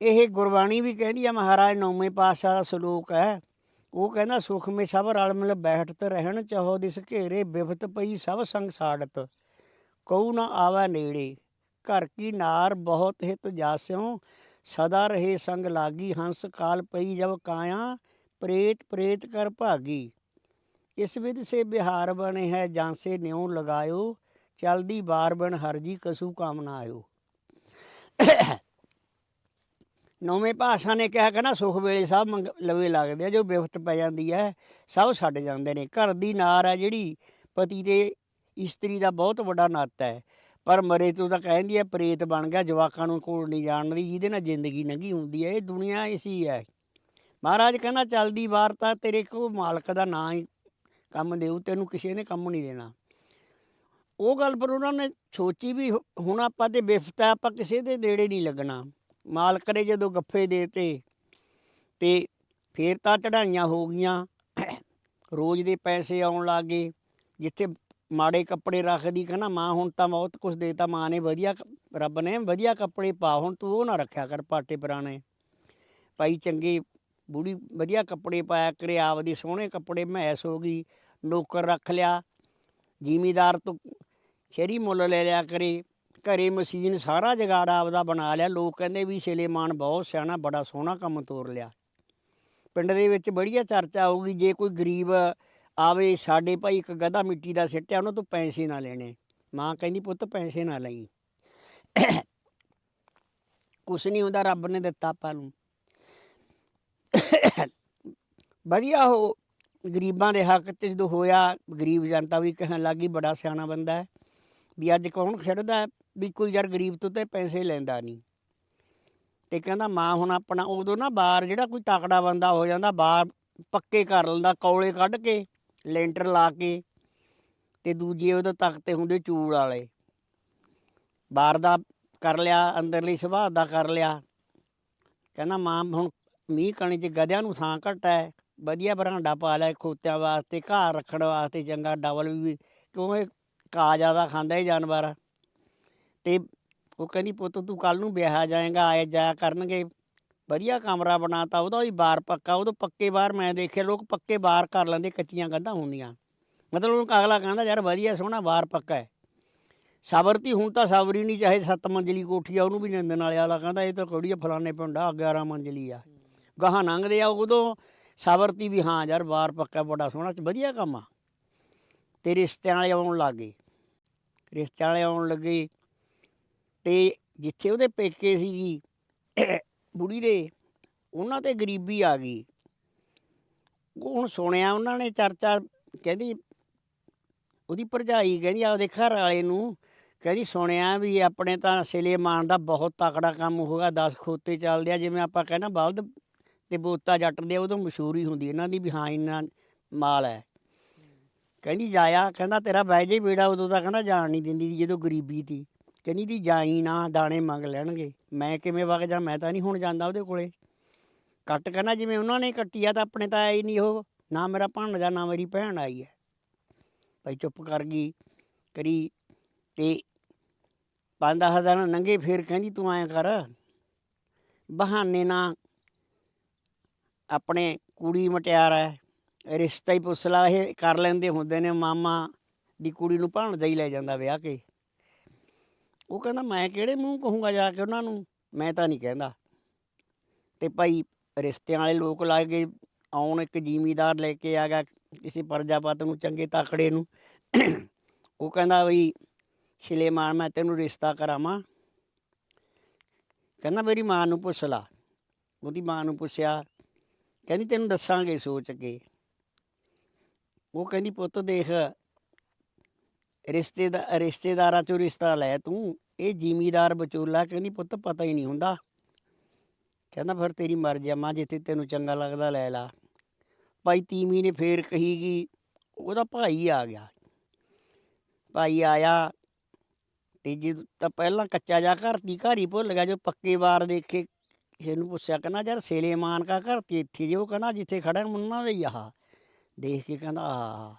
ਇਹ ਗੁਰਬਾਣੀ ਵੀ ਕਹਿੰਦੀ ਆ, ਮਹਾਰਾਜ ਨੌਵੇਂ ਪਾਤਸ਼ਾਹ ਦਾ ਸਲੋਕ ਹੈ। ਉਹ ਕਹਿੰਦਾ, ਸੁਖ ਮੇ ਸਭ ਰਲ ਮਿਲ ਬੈਠਤ ਰਹਿਣ, ਚਾਹੋ ਦਿਸ ਘੇਰੇ ਬਿਫਤ ਪਈ ਸਭ ਸੰਗ ਸਾੜਤ। ਕਉ ਨਾ ਆਵਾ ਨੇੜੇ, ਘਰ ਕੀ ਨਾਰ ਬਹੁਤ ਹਿਤ ਜਾਸਿਓ। ਸਦਾ ਰਹੇ ਸੰਗ ਲਾਗੀ, ਹੰਸ ਕਾਲ ਪਈ ਜਬ ਕਾਇਆ। ਪ੍ਰੇਤ ਪ੍ਰੇਤ ਕਰ ਭਾਗੀ। ਇਸ ਵਿਧ ਸੇ ਬਿਹਾਰ ਬਣੇ ਹੈ, ਜਾਂਸੇ ਨਿਉ ਲਗਾਇਓ, ਚਲਦੀ ਬਾਰ ਬਣ ਹਰਜੀ ਕਸੂ ਕਾਮਨਾ ਆਇਓ ਨੌਵੇਂ ਭਾਸ਼ਾ ਨੇ ਕਿਹਾ ਕਿ ਨਾ, ਸੁਖ ਵੇਲੇ ਸਭ ਮੰਗ ਲਵੇ ਲੱਗਦੇ ਆ, ਜੋ ਬਿਫਤ ਪੈ ਜਾਂਦੀ ਹੈ, ਸਭ ਛੱਡ ਜਾਂਦੇ ਨੇ। ਘਰ ਦੀ ਨਾਰ ਹੈ ਜਿਹੜੀ, ਪਤੀ ਤੇ ਇਸਤਰੀ ਦਾ ਬਹੁਤ ਵੱਡਾ ਨਾਤਾ ਹੈ। ਪਰ ਮਰੇ ਤੋਂ ਤਾਂ ਕਹਿੰਦੀ ਹੈ, ਪ੍ਰੇਤ ਬਣ ਗਿਆ, ਜਵਾਕਾਂ ਨੂੰ ਕੋਲ ਨਹੀਂ ਜਾਣਦੀ ਜਿਹਦੇ ਨਾਲ ਜ਼ਿੰਦਗੀ ਲੰਘੀ ਹੁੰਦੀ ਹੈ। ਇਹ ਦੁਨੀਆ ਇਸੀ ਹੈ। ਮਹਾਰਾਜ ਕਹਿੰਦਾ, ਚੱਲਦੀ ਵਾਰ ਤਾਂ ਤੇਰੇ ਕੋ ਮਾਲਕ ਦਾ ਨਾਂ ਹੀ ਕੰਮ ਦੇਊ, ਤੈਨੂੰ ਕਿਸੇ ਨੇ ਕੰਮ ਨਹੀਂ ਦੇਣਾ। ਉਹ ਗੱਲ ਪਰ ਉਹਨਾਂ ਨੇ ਸੋਚੀ ਵੀ ਹੁਣ ਆਪਾਂ ਤੇ ਵਿਫਤਾ ਆਪਾਂ ਕਿਸੇ ਦੇ ਨੇੜੇ ਨਹੀਂ ਲੱਗਣਾ। ਮਾਲਕ ਨੇ ਜਦੋਂ ਗੱਫੇ ਦੇਤੇ ਤੇ ਫੇਰ ਤਾਂ ਚੜਾਈਆਂ ਹੋ ਗਈਆਂ। ਰੋਜ਼ ਦੇ ਪੈਸੇ ਆਉਣ ਲੱਗੇ ਜਿੱਥੇ ਮਾੜੇ ਕੱਪੜੇ ਰੱਖਦੀ, ਕਹਿੰਦਾ, ਮਾਂ, ਹੁਣ ਤਾਂ ਬਹੁਤ ਕੁਝ ਦੇਤਾ ਮਾਂ ਨੇ ਵਧੀਆ ਰੱਬ ਨੇ ਵਧੀਆ ਕੱਪੜੇ ਪਾ, ਹੁਣ ਤੂੰ ਉਹ ਨਾ ਰੱਖਿਆ ਕਰ ਪਾਟੇ ਪੁਰਾਣੇ। ਭਾਈ ਚੰਗੇ ਬੁੜੀ ਵਧੀਆ ਕੱਪੜੇ ਪਾਇਆ ਕਰੇ, ਆਪਦੀ ਸੋਹਣੇ ਕੱਪੜੇ ਮੈਸ ਹੋ ਗਈ, ਨੌਕਰ ਰੱਖ ਲਿਆ, ਜ਼ਿਮੀਦਾਰ ਤੋਂ ਸ਼ਹਿਰੀ ਮੁੱਲ ਲੈ ਲਿਆ ਕਰੇ, ਘਰੇ ਮਸ਼ੀਨ ਸਾਰਾ ਜਗਾੜ ਆਪਦਾ ਬਣਾ ਲਿਆ, ਲੋਕ ਕਹਿੰਦੇ ਵੀ ਸਲੇਮਾਨ ਬਹੁਤ ਸਿਆਣਾ, ਬੜਾ ਸੋਹਣਾ ਕੰਮ ਤੋਰ ਲਿਆ। ਪਿੰਡ ਦੇ ਵਿੱਚ ਬੜੀਆ ਚਰਚਾ ਹੋਊਗੀ, ਜੇ ਕੋਈ ਗਰੀਬ ਆਵੇ, ਸਾਡੇ ਭਾਈ ਇੱਕ ਗਧਾ ਮਿੱਟੀ ਦਾ ਸਿੱਟਿਆ, ਉਹਨਾਂ ਤੋਂ ਪੈਸੇ ਨਾ ਲੈਣੇ। ਮਾਂ ਕਹਿੰਦੀ, ਪੁੱਤ ਪੈਸੇ ਨਾ ਲਈ। ਕੁਛ ਨਹੀਂ ਹੁੰਦਾ, ਰੱਬ ਨੇ ਦਿੱਤਾ ਆਪਾਂ ਨੂੰ। ਵਧੀਆ ਉਹ ਗਰੀਬਾਂ ਦੇ ਹੱਕ 'ਚ ਜਦੋਂ ਹੋਇਆ, ਗਰੀਬ ਜਨਤਾ ਵੀ ਕਹਿਣ ਲੱਗੀ ਬੜਾ ਸਿਆਣਾ ਬੰਦਾ ਹੈ, ਵੀ ਅੱਜ ਕੌਣ ਖੜਦਾ ਵੀ ਕੋਈ ਯਾਰ ਗਰੀਬ ਤੋਂ ਤੇ ਪੈਸੇ ਲੈਂਦਾ ਨਹੀਂ। ਤੇ ਕਹਿੰਦਾ ਮਾਂ ਹੁਣ ਆਪਣਾ, ਉਦੋਂ ਨਾ ਬਾਰ ਜਿਹੜਾ ਕੋਈ ਤਕੜਾ ਬੰਦਾ ਹੋ ਜਾਂਦਾ ਬਾਰ ਪੱਕੇ ਕਰ ਲੈਂਦਾ ਕੌਲੇ ਕੱਢ ਕੇ, ਲੈਂਟਰ ਲਾ ਕੇ ਤੇ ਦੂਜੇ ਉਹਦੇ ਤਖਤੇ ਹੁੰਦੇ ਚੂਲ ਵਾਲੇ। ਬਾਹਰ ਦਾ ਕਰ ਲਿਆ, ਅੰਦਰਲੀ ਸੁਭਾਅ ਦਾ ਕਰ ਲਿਆ। ਕਹਿੰਦਾ ਮਾਂ ਹੁਣ ਮੀਂਹ ਕਣੀ ਚ ਗਧਿਆਂ ਨੂੰ ਥਾਂ ਘੱਟ ਹੈ। ਵਧੀਆ ਬਰਾਂਡਾ ਪਾ ਲਿਆ ਖੋਤਿਆਂ ਵਾਸਤੇ, ਘਾਹ ਰੱਖਣ ਵਾਸਤੇ ਚੰਗਾ ਡਬਲ ਵੀ, ਕਿਉਂਕਿ ਘਾਹ ਜ਼ਿਆਦਾ ਖਾਂਦਾ ਇਹ ਜਾਨਵਰ। ਤੇ ਉਹ ਕਹਿੰਦੀ, ਪੁੱਤ, ਤੂੰ ਕੱਲ ਨੂੰ ਵਿਆਹ ਜਾਏਗਾ, ਆਏ ਜਾਇਆ ਕਰਨਗੇ। ਵਧੀਆ ਕਮਰਾ ਬਣਾਤਾ, ਉਹਦਾ ਵੀ ਬਾਰ ਪੱਕਾ ਉਦੋਂ ਪੱਕੇ ਬਾਰ ਮੈਂ ਦੇਖਿਆ, ਲੋਕ ਪੱਕੇ ਬਾਰ ਕਰ ਲੈਂਦੇ, ਕੱਚੀਆਂ ਕੰਧਾਂ ਹੁੰਦੀਆਂ। ਮਤਲਬ ਉਹਨੂੰ ਅਗਲਾ ਕਹਿੰਦਾ, ਯਾਰ ਵਧੀਆ ਸੋਹਣਾ ਬਾਰ ਪੱਕਾ ਹੈ। ਸਬਰ ਤੀ ਹੁਣ ਤਾਂ ਸਬਰ ਹੀ ਨਹੀਂ, ਚਾਹੇ ਸੱਤ ਮੰਜ਼ਲੀ ਕੋਠੀ ਆ, ਉਹਨੂੰ ਵੀ ਨਿੰਦਣ ਵਾਲੇ ਵਾਲਾ ਕਹਿੰਦਾ, ਇਹ ਤਾਂ ਕੋੜੀਆ ਫਲਾਣੇ ਪਿੰਡ ਆ 11 ਮੰਜ਼ਲੀ ਆ। ਗਾਹਾਂ ਲੰਘਦੇ ਆ ਉਦੋਂ। ਸਬਰਤੀ ਵੀ ਹਾਂ ਯਾਰ ਬਾਰ ਪੱਕਾ ਬੜਾ ਸੋਹਣਾ ਚ ਵਧੀਆ ਕੰਮ ਆ। ਤੇ ਰਿਸ਼ਤਿਆਂ ਵਾਲੇ ਆਉਣ ਲੱਗੇ ਰਿਸ਼ਤਿਆਂ ਵਾਲੇ ਆਉਣ ਲੱਗੇ ਤੇ ਜਿੱਥੇ ਉਹਦੇ ਪੇਕੇ ਸੀ ਜੀ ਬੁੜੀ ਦੇ, ਉਹਨਾਂ ਤੇ ਗਰੀਬੀ ਆ ਗਈ। ਉਹ ਹੁਣ ਸੁਣਿਆ ਉਹਨਾਂ ਨੇ ਚਰਚਾ, ਕਹਿੰਦੀ ਉਹਦੀ ਭਰਜਾਈ ਕਹਿੰਦੀ ਆਪਦੇ ਘਰ ਵਾਲੇ ਨੂੰ, ਕਹਿੰਦੀ ਸੁਣਿਆ ਵੀ ਆਪਣੇ ਤਾਂ ਸਿਲੇਮਾਨ ਦਾ ਬਹੁਤ ਤਕੜਾ ਕੰਮ ਹੋਗਾ 10 ਖੋਤੇ ਚੱਲਦੇ ਆ, ਜਿਵੇਂ ਆਪਾਂ ਕਹਿੰਦਾ ਬਲਦ ਤੇ ਬੋਤਾ ਜੱਟ ਦੇ ਉਦੋਂ ਮਸ਼ਹੂਰੀ ਹੁੰਦੀ, ਇਹਨਾਂ ਦੀ ਵੀ ਹਾਂ, ਇੰਨਾ ਮਾਲ ਹੈ। ਕਹਿੰਦੀ ਜਾਇਆ, ਕਹਿੰਦਾ ਤੇਰਾ ਬਹਿ ਜੇ ਬੇੜਾ, ਉਦੋਂ ਤਾਂ ਕਹਿੰਦਾ ਜਾਣ ਨਹੀਂ ਦਿੰਦੀ ਸੀ, ਜਦੋਂ ਗਰੀਬੀ ਤੀ ਕਹਿੰਦੀ ਦੀ ਜਾਈ ਨਾ, ਦਾਣੇ ਮੰਗ ਲੈਣਗੇ। ਮੈਂ ਕਿਵੇਂ ਵਗ ਜਾ, ਮੈਂ ਤਾਂ ਨਹੀਂ ਹੁਣ ਜਾਂਦਾ ਉਹਦੇ ਕੋਲੇ। ਕੱਟ ਕਹਿੰਦਾ, ਜਿਵੇਂ ਉਹਨਾਂ ਨੇ ਕੱਟੀ ਆ, ਤਾਂ ਆਪਣੇ ਤਾਂ ਆਈ ਨਹੀਂ ਉਹ। ਨਾ ਮੇਰਾ ਭਾਣਜਾ ਨਾ ਮੇਰੀ ਭੈਣ ਆਈ ਹੈ। ਭਾਈ ਚੁੱਪ ਕਰ ਗਈ, ਕਰੀ ਤੇ ਪੰਜ ਦਸ ਦਿਨ ਨੰਗੇ ਫੇਰ ਕਹਿੰਦੀ, ਤੂੰ ਐਂ ਕਰ, ਬਹਾਨੇ ਨਾ ਆਪਣੇ ਕੁੜੀ ਮਟਿਆਰ ਹੈ, ਰਿਸ਼ਤਾ ਹੀ ਪੁੱਛ ਲਾ, ਇਹ ਕਰ ਲੈਂਦੇ ਹੁੰਦੇ ਨੇ, ਮਾਮਾ ਦੀ ਕੁੜੀ ਨੂੰ ਭਾਣਜਾ ਹੀ ਲੈ ਜਾਂਦਾ ਵਿਆਹ ਕੇ। ਉਹ ਕਹਿੰਦਾ, ਮੈਂ ਕਿਹੜੇ ਮੂੰਹ ਕਹੂੰਗਾ ਜਾ ਕੇ ਉਹਨਾਂ ਨੂੰ? ਮੈਂ ਤਾਂ ਨਹੀਂ ਕਹਿੰਦਾ। ਤੇ ਭਾਈ ਰਿਸ਼ਤਿਆਂ ਵਾਲੇ ਲੋਕ ਲਾ ਗਏ, ਆਉਣ ਇੱਕ ਜ਼ਿਮੀਦਾਰ ਲੈ ਕੇ ਆ ਗਿਆ ਕਿਸੇ ਪਰਜਾਪਤ ਨੂੰ, ਚੰਗੇ ਤਾਕੜੇ ਨੂੰ। ਉਹ ਕਹਿੰਦਾ ਵੀ ਸ਼ਿਲੇਮਾਨ ਮੈਂ ਤੈਨੂੰ ਰਿਸ਼ਤਾ ਕਰਾਵਾਂ। ਕਹਿੰਦਾ, ਮੇਰੀ ਮਾਂ ਨੂੰ ਪੁੱਛ ਲਾ। ਉਹਦੀ ਮਾਂ ਨੂੰ ਪੁੱਛਿਆ ਕਹਿੰਦੀ, ਤੈਨੂੰ ਦੱਸਾਂਗੇ ਸੋਚ ਕੇ ਉਹ ਕਹਿੰਦੀ, ਪੁੱਤ ਦੇਖ ਰਿਸ਼ਤੇਦਾਰ ਰਿਸ਼ਤੇਦਾਰਾਂ ਚੋਂ ਰਿਸ਼ਤਾ ਲੈ ਤੂੰ। ਇਹ ਜ਼ਿਮੀਦਾਰ ਵਿਚੋਲਾ, ਕਹਿੰਦੀ, ਪੁੱਤ ਪਤਾ ਹੀ ਨਹੀਂ ਹੁੰਦਾ। ਕਹਿੰਦਾ, ਫਿਰ ਤੇਰੀ ਮਰਜ਼ੀ ਆ, ਮਾਂ ਜਿੱਥੇ ਤੈਨੂੰ ਚੰਗਾ ਲੱਗਦਾ ਲੈ ਲਾ। ਭਾਈ ਤੀਵੀਂ ਨੇ ਫੇਰ ਕਹੀ ਗਈ ਉਹਦਾ ਭਾਈ ਆ ਗਿਆ। ਭਾਈ ਆਇਆ ਤੇ ਜੇ ਤਾਂ ਪਹਿਲਾਂ ਕੱਚਾ ਜਾ ਘਰ ਦੀ ਘਰ ਹੀ ਭੁੱਲ ਗਿਆ, ਜੋ ਪੱਕੇ ਵਾਰ ਦੇਖੇ। ਕਿਸੇ ਨੂੰ ਪੁੱਛਿਆ, ਕਹਿੰਦਾ ਯਾਰ ਸੇਲੇਮਾਨ ਕਾ ਘਰ ਤੇ ਇੱਥੇ ਜੇ ਉਹ ਕਹਿੰਦਾ ਜਿੱਥੇ ਖੜਾ ਮੁੰਨਾ ਦੇ ਆਹ। ਦੇਖ ਕੇ ਕਹਿੰਦਾ, ਆਹ।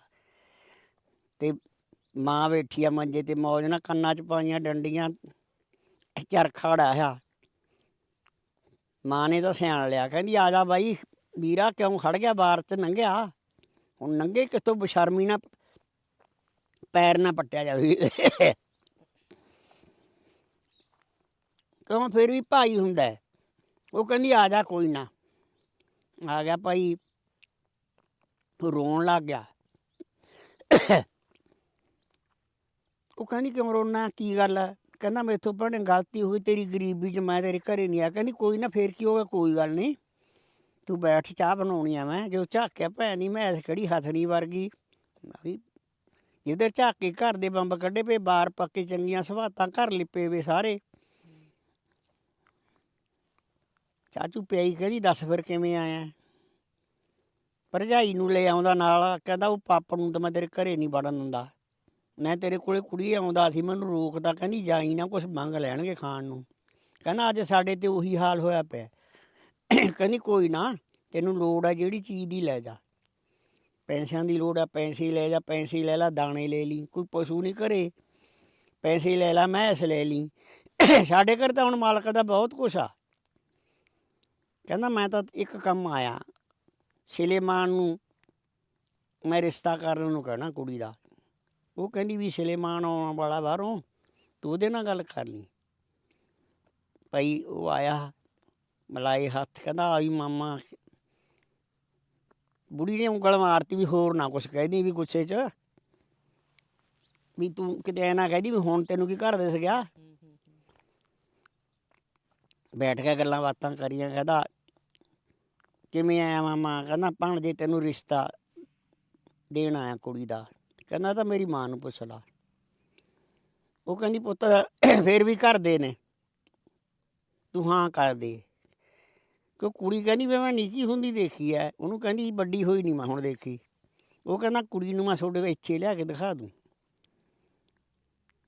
ਤੇ ਮਾਂ ਬੈਠੀ ਆ ਮੰਜੇ ਤੇ ਮੌਜ ਨਾਲ ਕੰਨਾਂ 'ਚ ਪਾਈਆਂ ਡੰਡੀਆਂ ਚਰਖਾ ਅੜਾਇਆ ਮਾਂ ਨੇ ਤਾਂ ਸਿਆਣ ਲਿਆ, ਕਹਿੰਦੀ ਆ ਜਾ ਬਾਈ, ਵੀਰਾ ਕਿਉਂ ਖੜ ਗਿਆ ਬਾਰ 'ਚ ਨੰਗਿਆ? ਹੁਣ ਨੰਗੇ ਕਿਤੋਂ ਬਸ਼ਰਮੀ ਨਾ ਪੈਰ ਨਾ ਪੱਟਿਆ ਜਾਵੇ। ਕਿਉਂ? ਫਿਰ ਵੀ ਭਾਈ ਹੁੰਦਾ ਉਹ ਕਹਿੰਦੀ, ਆ ਜਾ, ਕੋਈ ਨਾ। ਆ ਗਿਆ ਭਾਈ ਉਹ ਰੋਣ ਲੱਗ ਗਿਆ। ਉਹ ਕਹਿੰਦੀ, ਕਿਉਂ ਰੋਣਾ? ਕੀ ਗੱਲ ਹੈ ਕਹਿੰਦਾ, ਮੇਥੋਂ ਭੈਣੇ ਗਲਤੀ ਹੋਈ, ਤੇਰੀ ਗਰੀਬੀ 'ਚ ਮੈਂ ਤੇਰੇ ਘਰੇ ਨਹੀਂ ਆ ਕਹਿੰਦੀ, ਕੋਈ ਨਾ, ਫੇਰ ਕੀ ਹੋਗਾ ਕੋਈ ਗੱਲ ਨਹੀਂ। ਤੂੰ ਬੈਠ, ਚਾਹ ਬਣਾਉਣੀ ਆ ਮੈਂ। ਜੋ ਝਾਕਿਆ, ਭੈਣ ਨਹੀਂ ਮੈਂ ਖੜੀ ਹਥਣੀ ਵਰਗੀ? ਵੀ ਜਿੱਧਰ ਝਾਕੇ ਘਰ ਦੇ ਬੰਬ ਕੱਢੇ ਪਏ ਬਾਰ ਪੱਕੇ ਚੰਗੀਆਂ ਸਵਾਤਾਂ ਘਰ ਲਿਪੇ ਵੇ ਸਾਰੇ। ਚਾਚੂ ਪਿਆਈ ਕਹਿੰਦੀ ਦੱਸ ਫਿਰ ਕਿਵੇਂ ਆਇਆ? ਭਰਜਾਈ ਨੂੰ ਲੈ ਆਉਂਦਾ ਨਾਲ, ਕਹਿੰਦਾ ਉਹ ਪਾਪ ਨੂੰ ਤਾਂ ਮੈਂ ਤੇਰੇ ਘਰੇ ਨਹੀਂ ਵੜਨ ਦਿੰਦਾ। ਮੈਂ ਤੇਰੇ ਕੋਲੇ ਕੁੜੀ ਆਉਂਦਾ ਸੀ, ਮੈਨੂੰ ਰੋਕਦਾ, ਕਹਿੰਦੀ ਜਾਈ ਨਾ ਕੁਝ ਮੰਗ ਲੈਣਗੇ ਖਾਣ ਨੂੰ। ਕਹਿੰਦਾ ਅੱਜ ਸਾਡੇ ਤੇ ਉਹੀ ਹਾਲ ਹੋਇਆ ਪਿਆ। ਕਹਿੰਦੀ ਕੋਈ ਨਾ, ਤੈਨੂੰ ਲੋੜ ਆ ਜਿਹੜੀ ਚੀਜ਼ ਦੀ ਲੈ ਜਾ। ਪੈਸਿਆਂ ਦੀ ਲੋੜ ਆ, ਪੈਸੇ ਲੈ ਜਾ, ਪੈਸੇ ਲੈ ਲੈ, ਦਾਣੇ ਲੈ ਲਈ, ਕੋਈ ਪਸ਼ੂ ਨਹੀਂ ਘਰੇ। ਪੈਸੇ ਲੈ ਲੈ, ਮੈਂਸ ਲੈ ਲਈ। ਸਾਡੇ ਘਰ ਤਾਂ ਹੁਣ ਮਾਲਕ ਦਾ ਬਹੁਤ ਕੁਛ ਆ। ਕਹਿੰਦਾ ਮੈਂ ਤਾਂ ਇੱਕ ਕੰਮ ਆਇਆ। ਸਿਲੇਮਾਨ ਨੂੰ ਮੈਂ ਰਿਸ਼ਤਾ ਕਰਨ ਨੂੰ ਕਹਿਣਾ ਕੁੜੀ ਦਾ। ਉਹ ਕਹਿੰਦੀ ਵੀ ਸਿਲੇਮਾਨ ਆਉਣ ਵਾਲਾ ਬਾਹਰੋਂ ਤੂੰ ਉਹਦੇ ਨਾਲ ਗੱਲ ਕਰ ਲਈ। ਭਾਈ ਉਹ ਆਇਆ ਮਲਾਈ ਹੱਥ ਕਹਿੰਦਾ ਆਈ ਮਾਮਾ। ਬੁੜੀ ਨੇ ਉਂਗਲ ਮਾਰਤੀ ਵੀ ਹੋਰ ਨਾ ਕੁਛ ਕਹਿਦੀ ਵੀ ਗੁੱਸੇ 'ਚ। ਵੀ ਤੂੰ ਕਿਤੇ ਐ ਨਾ ਕਹਿਦੀ ਵੀ ਹੁਣ ਤੈਨੂੰ ਕੀ ਘਰ ਦਿਸ ਗਿਆ। ਬੈਠ ਕੇ ਗੱਲਾਂ ਬਾਤਾਂ ਕਰੀਆਂ ਕਹਿੰਦਾ ਕਿਵੇਂ ਆਇਆ ਮਾਮਾ ਕਹਿੰਦਾ ਭਣ ਜੇ ਤੈਨੂੰ ਰਿਸ਼ਤਾ ਦੇਣ ਆਇਆ ਕੁੜੀ ਦਾ। ਕਹਿੰਦਾ ਤਾਂ ਮੇਰੀ ਮਾਂ ਨੂੰ ਪੁੱਛ ਲਾ। ਉਹ ਕਹਿੰਦੀ, ਪੁੱਤ, ਫੇਰ ਵੀ ਕਰਦੇ ਨੇ। ਤੂੰ ਹਾਂ ਕਰ ਦੇ। ਕਿ ਕੁੜੀ ਕਹਿੰਦੀ, ਵੀ ਮੈਂ ਨਿੱਕੀ ਹੁੰਦੀ ਦੇਖੀ ਐ। ਉਹਨੂੰ ਕਹਿੰਦੀ, ਵੱਡੀ ਹੋਈ ਨਹੀਂ ਮੈਂ ਹੁਣ ਦੇਖੀ। ਉਹ ਕਹਿੰਦਾ, ਕੁੜੀ ਨੂੰ ਮੈਂ ਤੁਹਾਡੇ ਇੱਥੇ ਲਿਆ ਕੇ ਦਿਖਾ ਦੂੰ।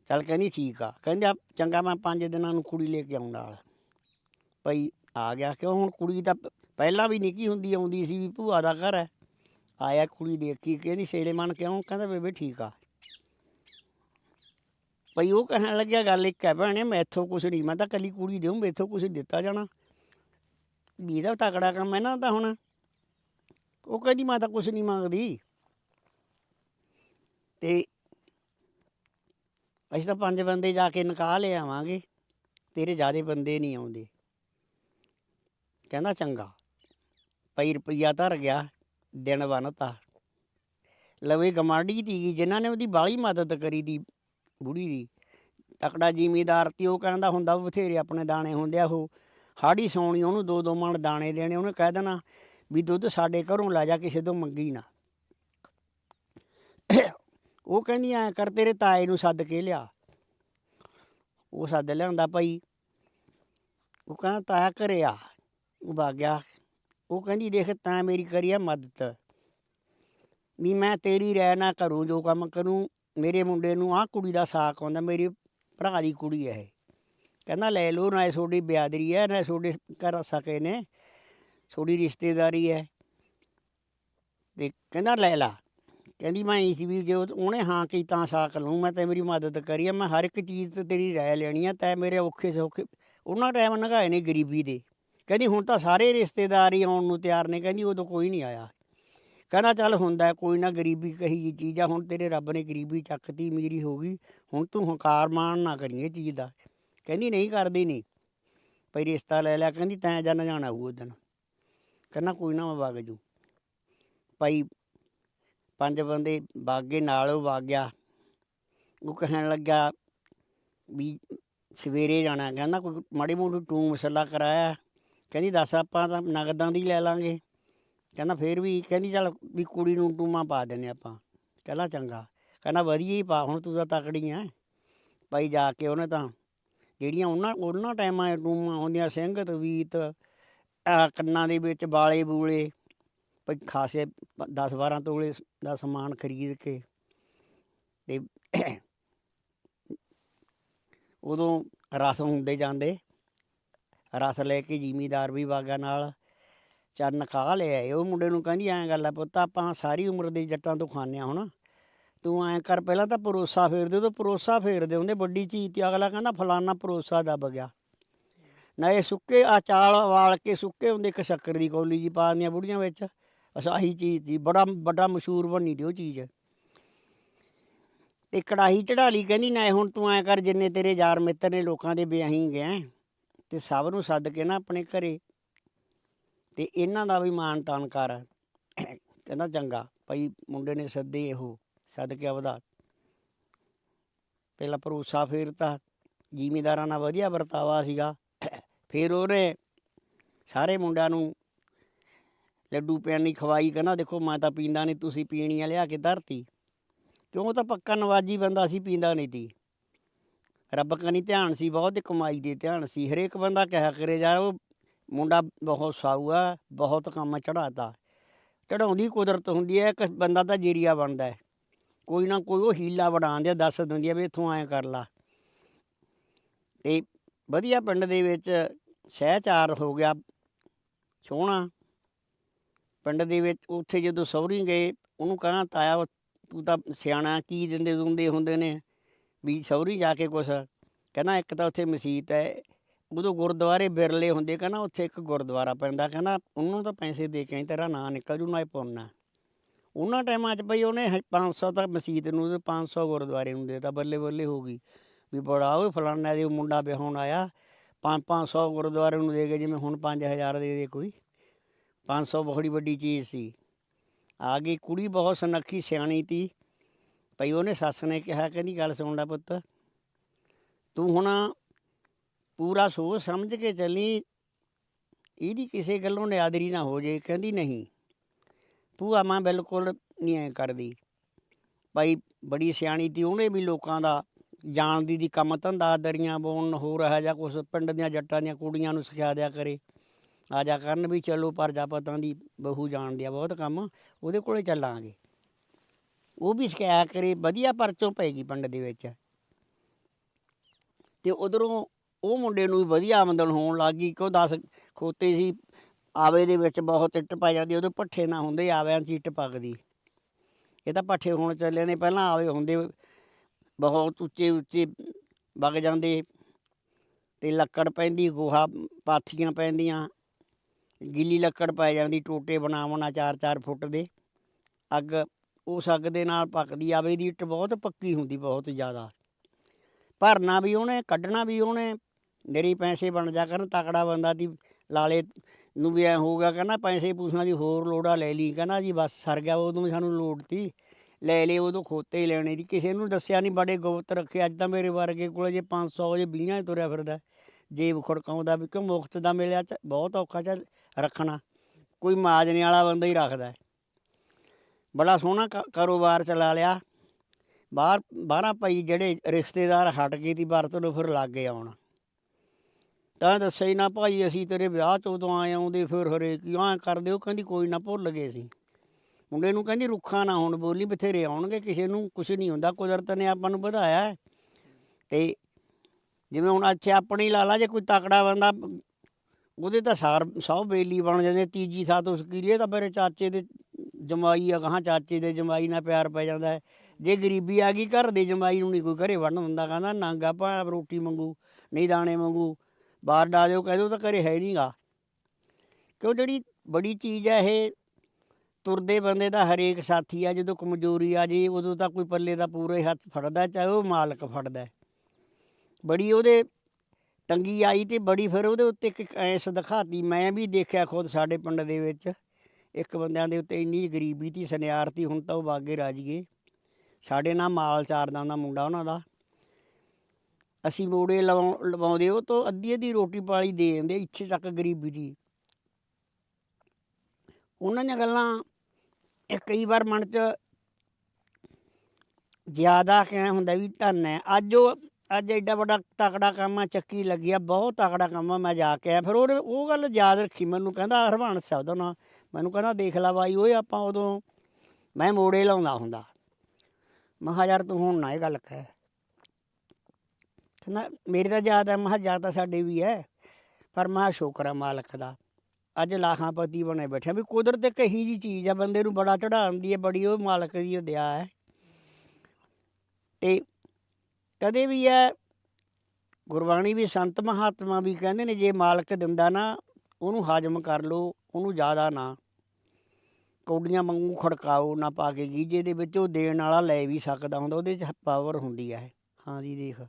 ਚੱਲ ਕਹਿੰਦੀ, ਠੀਕ ਆ। ਕਹਿੰਦੇ ਚੰਗਾ ਮੈਂ ਪੰਜ ਦਿਨਾਂ ਨੂੰ ਕੁੜੀ ਲੈ ਕੇ ਆਉਂ ਨਾਲ। ਭਈ ਆ ਗਿਆ। ਕਿਉਂ ਹੁਣ ਕੁੜੀ ਦਾ ਪਹਿਲਾਂ ਵੀ ਨਿੱਕੀ ਹੁੰਦੀ ਆਉਂਦੀ ਸੀ ਵੀ ਭੂਆ ਦਾ ਘਰ ਹੈ। ਆਇਆ ਕੁੜੀ ਦੇਖੀ ਕਹਿੰਦੀ ਸੇਲੇਮਨ ਕਿਉਂ ਕਹਿੰਦਾ ਬੇਬੇ ਠੀਕ ਆ। ਭਈ ਉਹ ਕਹਿਣ ਲੱਗਿਆ, ਗੱਲ ਇੱਕ ਹੈ ਭੈਣੇ ਮੈਥੋਂ ਕੁਛ ਨਹੀਂ, ਮੈਂ ਤਾਂ ਕੱਲੀ ਕੁੜੀ ਦੇਉਂ ਮੈਥੋਂ ਕੁਛ ਦਿੱਤਾ ਜਾਣਾ। ਵੀ ਇਹਦਾ ਤਕੜਾ ਕੰਮ ਹੈ ਨਾ ਤਾਂ ਹੁਣ। ਉਹ ਕਹਿੰਦੀ, ਮੈਂ ਤਾਂ ਕੁਛ ਨਹੀਂ ਮੰਗਦੀ। ਤੇ ਅਸੀਂ ਤਾਂ ਪੰਜ ਬੰਦੇ ਜਾ ਕੇ ਨਿਕਾਹ ਲੈ ਆਵਾਂਗੇ, ਤੇਰੇ ਜਿਆਦੇ ਬੰਦੇ ਨਹੀਂ ਆਉਂਦੇ। ਕਹਿੰਦਾ ਚੰਗਾ। ਪਈ ਰੁਪਈਆ ਧਰ ਗਿਆ, ਦਿਨ ਬਣਤਾ। ਲਵੇ ਗਮਾਡੀ ਦੀ, ਜਿਨ੍ਹਾਂ ਨੇ ਉਹਦੀ ਬਾਲੀ ਮਦਦ ਕਰੀ ਦੀ, ਬੁੜੀ ਦੀ। ਤਕੜਾ ਜ਼ਿਮੀਦਾਰ ਤੇ ਉਹ ਕਹਿੰਦਾ ਹੁੰਦਾ ਬਥੇਰੇ ਆਪਣੇ ਦਾਣੇ ਹੁੰਦੇ ਆ, ਉਹ ਹਾੜੀ ਸੌਣੀ ਉਹਨੂੰ ਦੋ ਦੋ ਮਣ ਦਾਣੇ ਦੇਣੇ, ਉਹਨੇ ਕਹਿ ਦੇਣਾ ਵੀ ਦੁੱਧ ਸਾਡੇ ਘਰੋਂ ਲੈ ਜਾ, ਕਿਸੇ ਤੋਂ ਮੰਗੀ ਨਾ। ਉਹ ਕਹਿੰਦੀ, ਐ ਕਰ, ਤੇਰੇ ਤਾਏ ਨੂੰ ਸੱਦ ਕੇ ਲਿਆ। ਉਹ ਸੱਦ ਲਿਆਂਦਾ ਭਾਈ। ਉਹ ਕਹਿੰਦਾ, ਤਾਇਆ ਘਰੇ ਆ। ਉਹ ਵਗ ਗਿਆ। ਉਹ ਕਹਿੰਦੀ ਦੇਖ ਤਾਂ ਮੇਰੀ ਕਰੀ ਆ ਮਦਦ। ਵੀ ਮੈਂ ਤੇਰੀ ਰਹਿ ਨਾ ਕਰੂੰ ਜੋ ਕੰਮ ਕਰੂੰ, ਮੇਰੇ ਮੁੰਡੇ ਨੂੰ ਆਹ ਕੁੜੀ ਦਾ ਸਾਕ ਆਉਂਦਾ, ਮੇਰੀ ਭਰਾ ਦੀ ਕੁੜੀ ਹੈ ਇਹ। ਕਹਿੰਦਾ ਲੈ ਲਓ, ਨਾ ਇਹ ਤੁਹਾਡੀ ਬਿਆਦਰੀ ਹੈ ਨਾ ਤੁਹਾਡੇ ਘਰ ਸਕੇ ਨੇ, ਤੁਹਾਡੀ ਰਿਸ਼ਤੇਦਾਰੀ ਹੈ ਤੇ ਕਹਿੰਦਾ ਲੈ ਲਾ। ਕਹਿੰਦੀ ਮੈਂ ਇਸ ਵੀ ਜੇ ਉਹਨੇ ਹਾਂ ਕੀ ਤਾਂ ਸਾਕ ਲਊਂ, ਮੈਂ ਤੇ ਮੇਰੀ ਮਦਦ ਕਰੀ ਆ, ਮੈਂ ਹਰ ਇੱਕ ਚੀਜ਼ ਤੇ ਤੇਰੀ ਰਾਏ ਲੈਣੀ ਆ, ਤੈ ਮੇਰੇ ਔਖੇ ਸੌਖੇ ਉਹਨਾਂ ਟਾਈਮ ਨਗਾਏ ਨੇ ਗਰੀਬੀ ਦੇ। ਕਹਿੰਦੀ, ਹੁਣ ਤਾਂ ਸਾਰੇ ਰਿਸ਼ਤੇਦਾਰ ਹੀ ਆਉਣ ਨੂੰ ਤਿਆਰ ਨੇ। ਕਹਿੰਦੀ, ਉਦੋਂ ਕੋਈ ਨਹੀਂ ਆਇਆ। ਕਹਿੰਦਾ, ਚੱਲ ਹੁੰਦਾ ਕੋਈ ਨਾ, ਗਰੀਬੀ ਕਹੀ ਜੀ ਚੀਜ਼ ਆ। ਹੁਣ ਤੇਰੇ ਰੱਬ ਨੇ ਗਰੀਬੀ ਚੱਕਤੀ, ਮੇਰੀ ਹੋ ਗਈ। ਹੁਣ ਤੂੰ ਹੰਕਾਰ ਮਾਣ ਨਾ ਕਰੀਏ ਚੀਜ਼ ਦਾ। ਕਹਿੰਦੀ, ਨਹੀਂ, ਕਰਦੀ ਨਹੀਂ। ਭਈ ਰਿਸ਼ਤਾ ਲੈ ਲਿਆ। ਕਹਿੰਦੀ, ਤੈਂ ਜਨ ਜਾਣਾ ਉਹ ਦਿਨ ਕਹਿੰਦਾ, ਕੋਈ ਨਾ, ਮੈਂ ਵਗ ਜੂ। ਭਾਈ ਪੰਜ ਬੰਦੇ ਬਾਗੇ ਨਾਲ ਉਹ ਵਗ ਗਿਆ। ਉਹ ਕਹਿਣ ਲੱਗਾ ਵੀ ਸਵੇਰੇ ਜਾਣਾ। ਕਹਿੰਦਾ, ਕੋਈ ਮਾੜੀ ਮੋਟੀ ਟੂੰ ਮਸਲਾ ਕਰਾਇਆ? ਕਹਿੰਦੀ, ਦੱਸ ਆਪਾਂ ਤਾਂ ਨਗਦਾਂ ਦੀ ਲੈ ਲਾਂਗੇ। ਕਹਿੰਦਾ, ਫੇਰ ਵੀ ਕਹਿੰਦੀ, ਚੱਲ ਵੀ ਕੁੜੀ ਨੂੰ ਟੂਮਾ ਪਾ ਦਿੰਨੇ ਆਪਾਂ। ਕਹਿੰਦਾ, ਚੰਗਾ। ਕਹਿੰਦਾ, ਵਧੀਆ ਹੀ ਪਾ, ਹੁਣ ਤੂੰ ਤਾਂ ਤਕੜੀ ਐ। ਭਾਈ ਜਾ ਕੇ ਉਹਨੇ ਤਾਂ ਜਿਹੜੀਆਂ ਉਹਨਾਂ ਉਹਨਾਂ ਟਾਈਮਾਂ ਟੂਮਾਂ ਹੁੰਦੀਆਂ, ਸਿੰਘ, ਤਵੀਤ ਕੰਨਾਂ ਦੇ ਵਿੱਚ ਬਾਲੇ ਬੂਲੇ, ਭਾਈ ਖਾਸੇ 10 12 ਤੋਲੇ ਦਾ ਸਮਾਨ ਖਰੀਦ ਕੇ ਤੇ ਉਦੋਂ ਰਸ ਹੁੰਦੇ ਜਾਂਦੇ। ਰਸ ਲੈ ਕੇ ਜ਼ਿਮੀਦਾਰ ਵੀ ਬਾਗਾ ਨਾਲ ਚੰਨ ਖਾ ਲਿਆ ਉਹ ਮੁੰਡੇ ਨੂੰ ਕਹਿੰਦੀ, ਐਂ ਗੱਲ ਆ ਪੁੱਤ, ਆਪਾਂ ਸਾਰੀ ਉਮਰ ਦੇ ਜੱਟਾਂ ਤੋਂ ਖਾਂਦੇ ਆ ਹੁਣ। ਤੂੰ ਐਂ ਕਰ, ਪਹਿਲਾਂ ਤਾਂ ਪਰੋਸਾ ਫੇਰ ਫੇਰਦੇ ਉਹ ਪਰੋਸਾ ਫੇਰਦੇ ਹੁੰਦੇ ਵੱਡੀ ਚੀਜ਼ ਤੇ ਅਗਲਾ ਕਹਿੰਦਾ, ਫਲਾਨਾ ਪਰੋਸਾ ਦੱਬ ਗਿਆ। ਨਾ ਇਹ ਸੁੱਕੇ ਆ ਚਾਲ ਵਾਲ ਕੇ ਸੁੱਕੇ ਹੁੰਦੇ, ਇੱਕ ਸ਼ੱਕਰ ਦੀ ਕੌਲੀ ਜੀ ਪਾ ਦਿੰਦੀਆਂ ਬੁੜੀਆਂ ਵਿੱਚ। ਬਸ ਆਹੀ ਚੀਜ਼ ਦੀ, ਬੜਾ ਵੱਡਾ ਮਸ਼ਹੂਰ ਬਣੀ ਦੀ ਉਹ ਚੀਜ਼। ਤੇ ਕੜਾਹੀ ਚੜਾ ਲਈ ਕਹਿੰਦੀ, ਨਾ ਹੁਣ ਤੂੰ ਐਂ ਕਰ, ਜਿੰਨੇ ਤੇਰੇ ਯਾਰ ਮਿੱਤਰ ਨੇ ਲੋਕਾਂ ਦੇ ਵਿਆਹੀ ਗਏ ਤੇ ਸਭ ਨੂੰ ਸੱਦ ਕੇ ਨਾ ਆਪਣੇ ਘਰੇ। ਤੇ ਇਹਨਾਂ ਦਾ ਵੀ ਮਾਣ ਤਾਣ ਕਰ। ਕਹਿੰਦਾ ਚੰਗਾ, ਭਾਈ ਮੁੰਡੇ ਨੇ ਸੱਦੇ ਇਹੋ, ਸੱਦ ਕੇ ਆਪਦਾ। ਪਹਿਲਾਂ ਭਰੋਸਾ ਫੇਰਤਾ, ਜ਼ਿਮੀਦਾਰਾਂ ਨਾਲ ਵਧੀਆ ਵਰਤਾਵਾ ਸੀਗਾ। ਫਿਰ ਉਹਨੇ ਸਾਰੇ ਮੁੰਡਿਆਂ ਨੂੰ ਲੱਡੂ ਪਿਆਨੀ ਖਵਾਈ, ਕਹਿੰਦਾ ਦੇਖੋ ਮੈਂ ਤਾਂ ਪੀਂਦਾ ਨਹੀਂ ਤੁਸੀਂ ਪੀਣੀ ਆ, ਲਿਆ ਕੇ ਧਰਤੀ। ਕਿਉਂ? ਤਾਂ ਪੱਕਾ ਨਵਾਜੀ ਬੰਦਾ ਸੀ, ਪੀਂਦਾ ਨਹੀਂ ਤੀ। ਰੱਬ ਕਨੀ ਧਿਆਨ ਸੀ, ਬਹੁਤ ਕਮਾਈ ਦੇ ਧਿਆਨ ਸੀ। ਹਰੇਕ ਬੰਦਾ ਕਹਿਆ ਕਰੇ ਜਾ ਉਹ ਮੁੰਡਾ ਬਹੁਤ ਸਾਊ ਆ, ਬਹੁਤ ਕੰਮ ਚੜਾਤਾ ਚੜਾਉਂਦੀ ਕੁਦਰਤ ਹੁੰਦੀ ਹੈ ਇੱਕ ਬੰਦਾ ਤਾਂ ਜੀਰੀਆ ਬਣਦਾ ਕੋਈ ਨਾ ਕੋਈ ਉਹ ਹੀਲਾ ਬਣਾਉਂਦੇ ਦੱਸ ਦਿੰਦੀ ਆ ਵੀ ਇੱਥੋਂ ਐਂ ਕਰ ਲਾ। ਤੇ ਵਧੀਆ ਪਿੰਡ ਦੇ ਵਿੱਚ ਸਹਿਚਾਰ ਹੋ ਗਿਆ ਸੋਹਣਾ। ਪਿੰਡ ਦੇ ਵਿੱਚ ਉੱਥੇ ਜਦੋਂ ਸਹੁਰੀ ਗਏ, ਉਹਨੂੰ ਕਹਾਂ ਤਾਇਆ, ਤੂੰ ਤਾਂ ਸਿਆਣਾ, ਕੀ ਦਿੰਦੇ ਦੁੰਦੇ ਹੁੰਦੇ ਨੇ? ਵੀ ਸਹੁਰੀ ਜਾ ਕੇ ਕੁਛ ਕਹਿੰਦਾ ਇੱਕ ਤਾਂ ਉੱਥੇ ਮਸਜਿਦ ਹੈ, ਉਦੋਂ ਗੁਰਦੁਆਰੇ ਬਿਰਲੇ ਹੁੰਦੇ ਕਹਿੰਦਾ ਉੱਥੇ ਇੱਕ ਗੁਰਦੁਆਰਾ ਪੈਂਦਾ ਕਹਿੰਦਾ ਉਹਨੂੰ ਤਾਂ ਪੈਸੇ ਦੇ ਕੇ ਆਈ, ਤੇਰਾ ਨਾਂ ਨਿਕਲ ਜੂ ਨਾ ਇਹ ਪੁੰਨ। ਉਹਨਾਂ ਟਾਈਮਾਂ 'ਚ ਬਈ ਉਹਨੇ 500 ਤਾਂ ਮਸਜਿਦ ਨੂੰ ਤੇ 500 ਗੁਰਦੁਆਰੇ ਨੂੰ ਦੇਤਾ, ਬੱਲੇ ਬੱਲੇ ਹੋ ਗਈ। ਵੀ ਬੜਾ ਉਹ ਫਲਾਣਾ ਦੇ ਮੁੰਡਾ ਵਿਆਹੁਣ ਆਇਆ 5-500 ਗੁਰਦੁਆਰੇ ਨੂੰ ਦੇ ਕੇ ਜਿਵੇਂ ਹੁਣ 5000 ਦੇ ਦੇ ਕੋਈ। 500 ਬੜੀ ਵੱਡੀ ਚੀਜ਼ ਸੀ। ਆ ਗਈ ਕੁੜੀ ਬਹੁਤ ਸੁਨੱਖੀ, ਸਿਆਣੀ ਤੀ। ਭਈ ਉਹਨੇ ਸੱਸ ਨੇ ਕਿਹਾ, ਕਹਿੰਦੀ ਗੱਲ ਸੁਣ ਲੈ ਪੁੱਤ। ਤੂੰ ਹੁਣ ਪੂਰਾ ਸੋਚ ਸਮਝ ਕੇ ਚੱਲੀ। ਇਹਦੀ ਕਿਸੇ ਗੱਲੋਂ ਨਿਆਦਰੀ ਨਾ ਹੋ ਜੇ, ਕਹਿੰਦੀ ਨਹੀਂ। ਭੂਆ ਮਾਂ ਬਿਲਕੁਲ ਨਹੀਂ ਐ ਕਰਦੀ। ਭਾਈ ਬੜੀ ਸਿਆਣੀ ਤੀ, ਉਹਨੇ ਵੀ ਲੋਕਾਂ ਦਾ ਜਾਣਦੀ ਦੀ ਕੰਮ ਧੰਦਾ ਦਰੀਆਂ ਬੁਣਨ ਹੋ ਰਿਹਾ ਜਾਂ ਕੁਛ, ਪਿੰਡ ਦੀਆਂ ਜੱਟਾਂ ਦੀਆਂ ਕੁੜੀਆਂ ਨੂੰ ਸਿਖਾ ਦਿਆ ਕਰੇ। ਆ ਜਾ ਕਰਨ ਵੀ ਚਲੋ ਪਰਜਾਪਤਾਂ ਦੀ ਬਹੂ ਜਾਣਦੀ ਆ ਬਹੁਤ ਕੰਮ, ਉਹਦੇ ਕੋਲੇ ਚੱਲਾਂਗੇ। ਉਹ ਵੀ ਸਿਖਾਇਆ ਕਰੇ, ਵਧੀਆ ਪਰਚੋਂ ਪੈਗੀ ਪਿੰਡ ਦੇ ਵਿੱਚ। ਤੇ ਉਧਰੋਂ ਉਹ ਮੁੰਡੇ ਨੂੰ ਵੀ ਵਧੀਆ ਆਮਦਨ ਹੋਣ ਲੱਗ ਗਈ, ਕਿਉਂ 10 ਖੋਤੇ ਸੀ, ਆਵੇ ਦੇ ਵਿੱਚ ਬਹੁਤ ਇੱਟ ਪੈ ਜਾਂਦੀ ਉਦੋਂ ਪੱਠੇ ਨਾ ਹੁੰਦੇ, ਆਵਿਆਂ 'ਚ ਇੱਟ ਪੱਕਦੀ। ਇਹ ਤਾਂ ਪੱਠੇ ਹੁਣ ਚੱਲੇ ਨੇ, ਪਹਿਲਾਂ ਆਵੇ ਹੁੰਦੇ ਬਹੁਤ ਉੱਚੇ ਉੱਚੇ ਵਗ ਜਾਂਦੇ, ਤੇ ਲੱਕੜ ਪੈਂਦੀ, ਗੋਹਾ ਪਾਥੀਆਂ ਪੈਂਦੀਆਂ, ਗਿੱਲੀ ਲੱਕੜ ਪੈ ਜਾਂਦੀ, ਟੋਟੇ ਬਣਾਵਣਾ 4-4 ਫੁੱਟ ਦੇ, ਅੱਗ ਉਹ ਸੱਗ ਦੇ ਨਾਲ ਪੱਕਦੀ ਆਵੇ ਦੀ ਇੱਟ ਬਹੁਤ ਪੱਕੀ ਹੁੰਦੀ, ਬਹੁਤ ਜ਼ਿਆਦਾ। ਭਰਨਾ ਵੀ ਉਹਨੇ, ਕੱਢਣਾ ਵੀ ਉਹਨੇ, ਮੇਰੀ ਪੈਸੇ ਬਣ ਜਾ ਕਰਨ, ਤਕੜਾ ਬੰਦਾ ਦੀ ਲਾਲੇ ਨੂੰ ਵੀ ਐ ਹੋਊਗਾ ਕਹਿੰਦਾ ਪੈਸੇ ਪੂਸਣਾ ਦੀ ਹੋਰ ਲੋੜਾ ਲੈ ਲਈ, ਕਹਿੰਦਾ ਜੀ ਬਸ, ਸਰ ਗਿਆ, ਉਦੋਂ ਵੀ ਸਾਨੂੰ ਲੋੜ ਤੀ। ਲੈ ਲਏ, ਉਦੋਂ ਖੋਤੇ ਹੀ ਲੈਣੇ ਦੀ, ਕਿਸੇ ਨੂੰ ਦੱਸਿਆ ਨਹੀਂ ਬੜੇ ਗੁਪਤ ਰੱਖੇ, ਅੱਜ ਤਾਂ ਮੇਰੇ ਵਰਗੇ ਕੋਲ ਜੇ 500 ਜੇ 20 ਤੁਰਿਆ ਫਿਰਦਾ। ਜੇਬ ਖੜਕਾਉਂਦਾ ਵੀ ਕਿ ਮੁਫਤ ਦਾ ਮਿਲਿਆ ਚ ਬਹੁਤ ਔਖਾ ਚ ਰੱਖਣਾ। ਕੋਈ ਮਾਜਨੇ ਵਾਲਾ ਬੰਦਾ ਹੀ ਰੱਖਦਾ। ਬੜਾ ਸੋਹਣਾ ਕ- ਕਾਰੋਬਾਰ ਚਲਾ ਲਿਆ। ਬਾਹਰ, ਬਾਹਰਾਂ ਭਾਈ ਜਿਹੜੇ ਰਿਸ਼ਤੇਦਾਰ ਹਟ ਗਏ ਦੀ ਵਰਤ ਨੂੰ ਫਿਰ ਲੱਗ ਗਏ ਆਉਣ। ਤਾਂ ਦੱਸਿਆ ਹੀ ਨਾ, ਭਾਈ ਅਸੀਂ ਤੇਰੇ ਵਿਆਹ ਚ ਉਦੋਂ ਆਏ ਆਉਂਦੇ ਫਿਰ ਹਰੇਕ ਹੀ ਐਂ ਕਰਦੇ, ਉਹ ਕਹਿੰਦੀ ਕੋਈ ਨਾ ਭੁੱਲ ਗਏ ਸੀ। ਮੁੰਡੇ ਨੂੰ ਕਹਿੰਦੀ, ਰੁੱਖਾ ਨਾ ਹੁਣ ਬੋਲੀ, ਬਥੇਰੇ ਆਉਣਗੇ, ਕਿਸੇ ਨੂੰ ਕੁਝ ਨਹੀਂ ਹੁੰਦਾ, ਕੁਦਰਤ ਨੇ ਆਪਾਂ ਨੂੰ ਵਧਾਇਆ ਹੈ। ਤੇ ਜਿਵੇਂ ਹੁਣ ਅੱਛਾ ਆਪਣੀ ਲਾ ਲਾ, ਜੇ ਕੋਈ ਤਕੜਾ ਬੰਦਾ, ਉਹਦੇ ਤਾਂ ਸਾਰ, ਸੌ ਬੇਲੀ ਬਣ ਜਾਂਦੇ, ਤੀਜੀ ਥਾਂ ਤੋਂ ਕੀਰੀਏ ਤਾਂ ਮੇਰੇ ਚਾਚੇ ਦੇ ਜਮਾਈ ਆ ਗਾਹਾਂ ਚਾਚੇ ਦੇ ਜਮਾਈ ਨਾਲ ਪਿਆਰ ਪੈ ਜਾਂਦਾ ਹੈ। ਜੇ ਗਰੀਬੀ ਆ ਗਈ, ਘਰ ਦੇ ਜਮਾਈ ਨੂੰ ਨਹੀਂ ਕੋਈ ਘਰੇ ਵੜਨ ਦਿੰਦਾ, ਕਹਿੰਦਾ ਨਾਂਗਾ ਭਾ ਰੋਟੀ ਮੰਗੂ, ਨਹੀਂ ਦਾਣੇ ਮੰਗੂ, ਬਾਹਰ ਡਾਲਿਓ ਕਹਿ ਦਿਓ ਤਾਂ ਘਰੇ ਹੈ ਨਹੀਂਗਾ। ਕਿਉਂ ਜਿਹੜੀ ਬੜੀ ਚੀਜ਼ ਹੈ ਇਹ, ਤੁਰਦੇ ਬੰਦੇ ਦਾ ਹਰੇਕ ਸਾਥੀ ਆ, ਜਦੋਂ ਕਮਜ਼ੋਰੀ ਆ ਜੇ, ਉਦੋਂ ਤਾਂ ਕੋਈ ਪੱਲੇ ਦਾ ਪੂਰੇ ਹੱਥ ਫੜਦਾ, ਚਾਹੇ ਉਹ ਮਾਲਕ ਫੜਦਾ ਬੜੀ ਉਹਦੇ ਤੰਗੀ ਆਈ ਤੇ ਬੜੀ ਫਿਰ ਉਹਦੇ ਉੱਤੇ ਇੱਕ ਐਸ ਦਿਖਾਤੀ, ਮੈਂ ਵੀ ਦੇਖਿਆ ਖੁਦ ਸਾਡੇ ਪਿੰਡ ਦੇ ਵਿੱਚ। ਇੱਕ ਬੰਦਿਆਂ ਦੇ ਉੱਤੇ ਇੰਨੀ ਗਰੀਬੀ ਤੀ ਸੁਨਿਆਰ ਤੀ ਹੁਣ ਤਾਂ ਉਹ ਬਾਗੇ ਰਾਜੀਏ ਸਾਡੇ ਨਾਲ ਮਾਲ ਚਾਰਦਾ ਦਾ ਮੁੰਡਾ ਉਹਨਾਂ ਦਾ। ਅਸੀਂ ਮੋੜੇ ਲਵਾਉ ਲਵਾਉਂਦੇ, ਉਹ ਤੋਂ ਅੱਧੀ ਅੱਧੀ ਰੋਟੀ ਪਾਲੀ ਦੇ ਦਿੰਦੇ, ਇੱਥੇ ਤੱਕ ਗਰੀਬੀ ਦੀ। ਉਹਨਾਂ ਦੀਆਂ ਗੱਲਾਂ ਇਹ ਕਈ ਵਾਰ ਮਨ 'ਚ ਜ਼ਿਆਦਾ ਕਹਿ ਹੁੰਦਾ ਵੀ ਧੰਨ ਹੈ। ਅੱਜ ਉਹ, ਅੱਜ ਐਡਾ ਵੱਡਾ ਤਕੜਾ ਕੰਮ ਆ, ਚੱਕੀ ਲੱਗੀ ਆ, ਬਹੁਤ ਤਕੜਾ ਕੰਮ ਆ, ਮੈਂ ਜਾ ਕੇ ਆਇਆ। ਫਿਰ ਉਹ ਉਹ ਗੱਲ ਯਾਦ ਰੱਖੀ ਮੈਨੂੰ, ਕਹਿੰਦਾ ਹਰਵੰਸ ਸਾਹਿਬ ਦਾ ਨਾਂ। ਮੈਨੂੰ ਕਹਿੰਦਾ, ਦੇਖ ਲੈ ਬਾਈ ਓਏ, ਆਪਾਂ ਉਦੋਂ ਮੈਂ ਮੋੜੇ ਲਾਉਂਦਾ ਹੁੰਦਾ। ਮੈਂ ਕਿਹਾ, ਯਾਰ ਤੂੰ ਹੁਣ ਨਾ ਇਹ ਗੱਲ ਕਹਿ। ਕਹਿੰਦਾ, ਮੇਰੀ ਤਾਂ ਯਾਦ ਹੈ ਮੈਂ ਕਿਹਾ, ਯਾਦ ਤਾਂ ਸਾਡੇ ਵੀ ਹੈ ਪਰ ਮੈਂ ਕਿਹਾ, ਸ਼ੁਕਰ ਆ ਮਾਲਕ ਦਾ। ਅੱਜ ਲਾਖਾਂ ਪਤੀ ਬਣੇ ਬੈਠੇ ਵੀ ਕੁਦਰਤ ਇੱਕ ਇਹੀ ਜੀ ਚੀਜ਼ ਆ, ਬੰਦੇ ਨੂੰ ਬੜਾ ਚੜਾਉਂਦੀ ਹੈ ਬੜੀ ਉਹ ਮਾਲਕ ਦੀ ਉਹ ਦਿਆ ਹੈ ਤੇ ਕਦੇ ਵੀ ਹੈ ਗੁਰਬਾਣੀ ਵੀ ਸੰਤ ਮਹਾਤਮਾ ਵੀ ਕਹਿੰਦੇ ਨੇ, ਜੇ ਮਾਲਕ ਦਿੰਦਾ ਨਾ ਉਹਨੂੰ ਹਾਜ਼ਮ ਕਰ ਲਓ, ਉਹਨੂੰ ਜ਼ਿਆਦਾ ਨਾ ਕੌਡੀਆਂ ਵਾਂਗੂ ਖੜਕਾਓ, ਨਾ ਪਾ ਕੇ ਗੀਜੇ ਦੇ ਵਿੱਚ ਉਹ ਦੇਣ ਵਾਲਾ ਲੈ ਵੀ ਸਕਦਾ ਹੁੰਦਾ, ਉਹਦੇ 'ਚ ਪਾਵਰ ਹੁੰਦੀ ਹੈ ਹਾਂ ਜੀ, ਦੇਖ।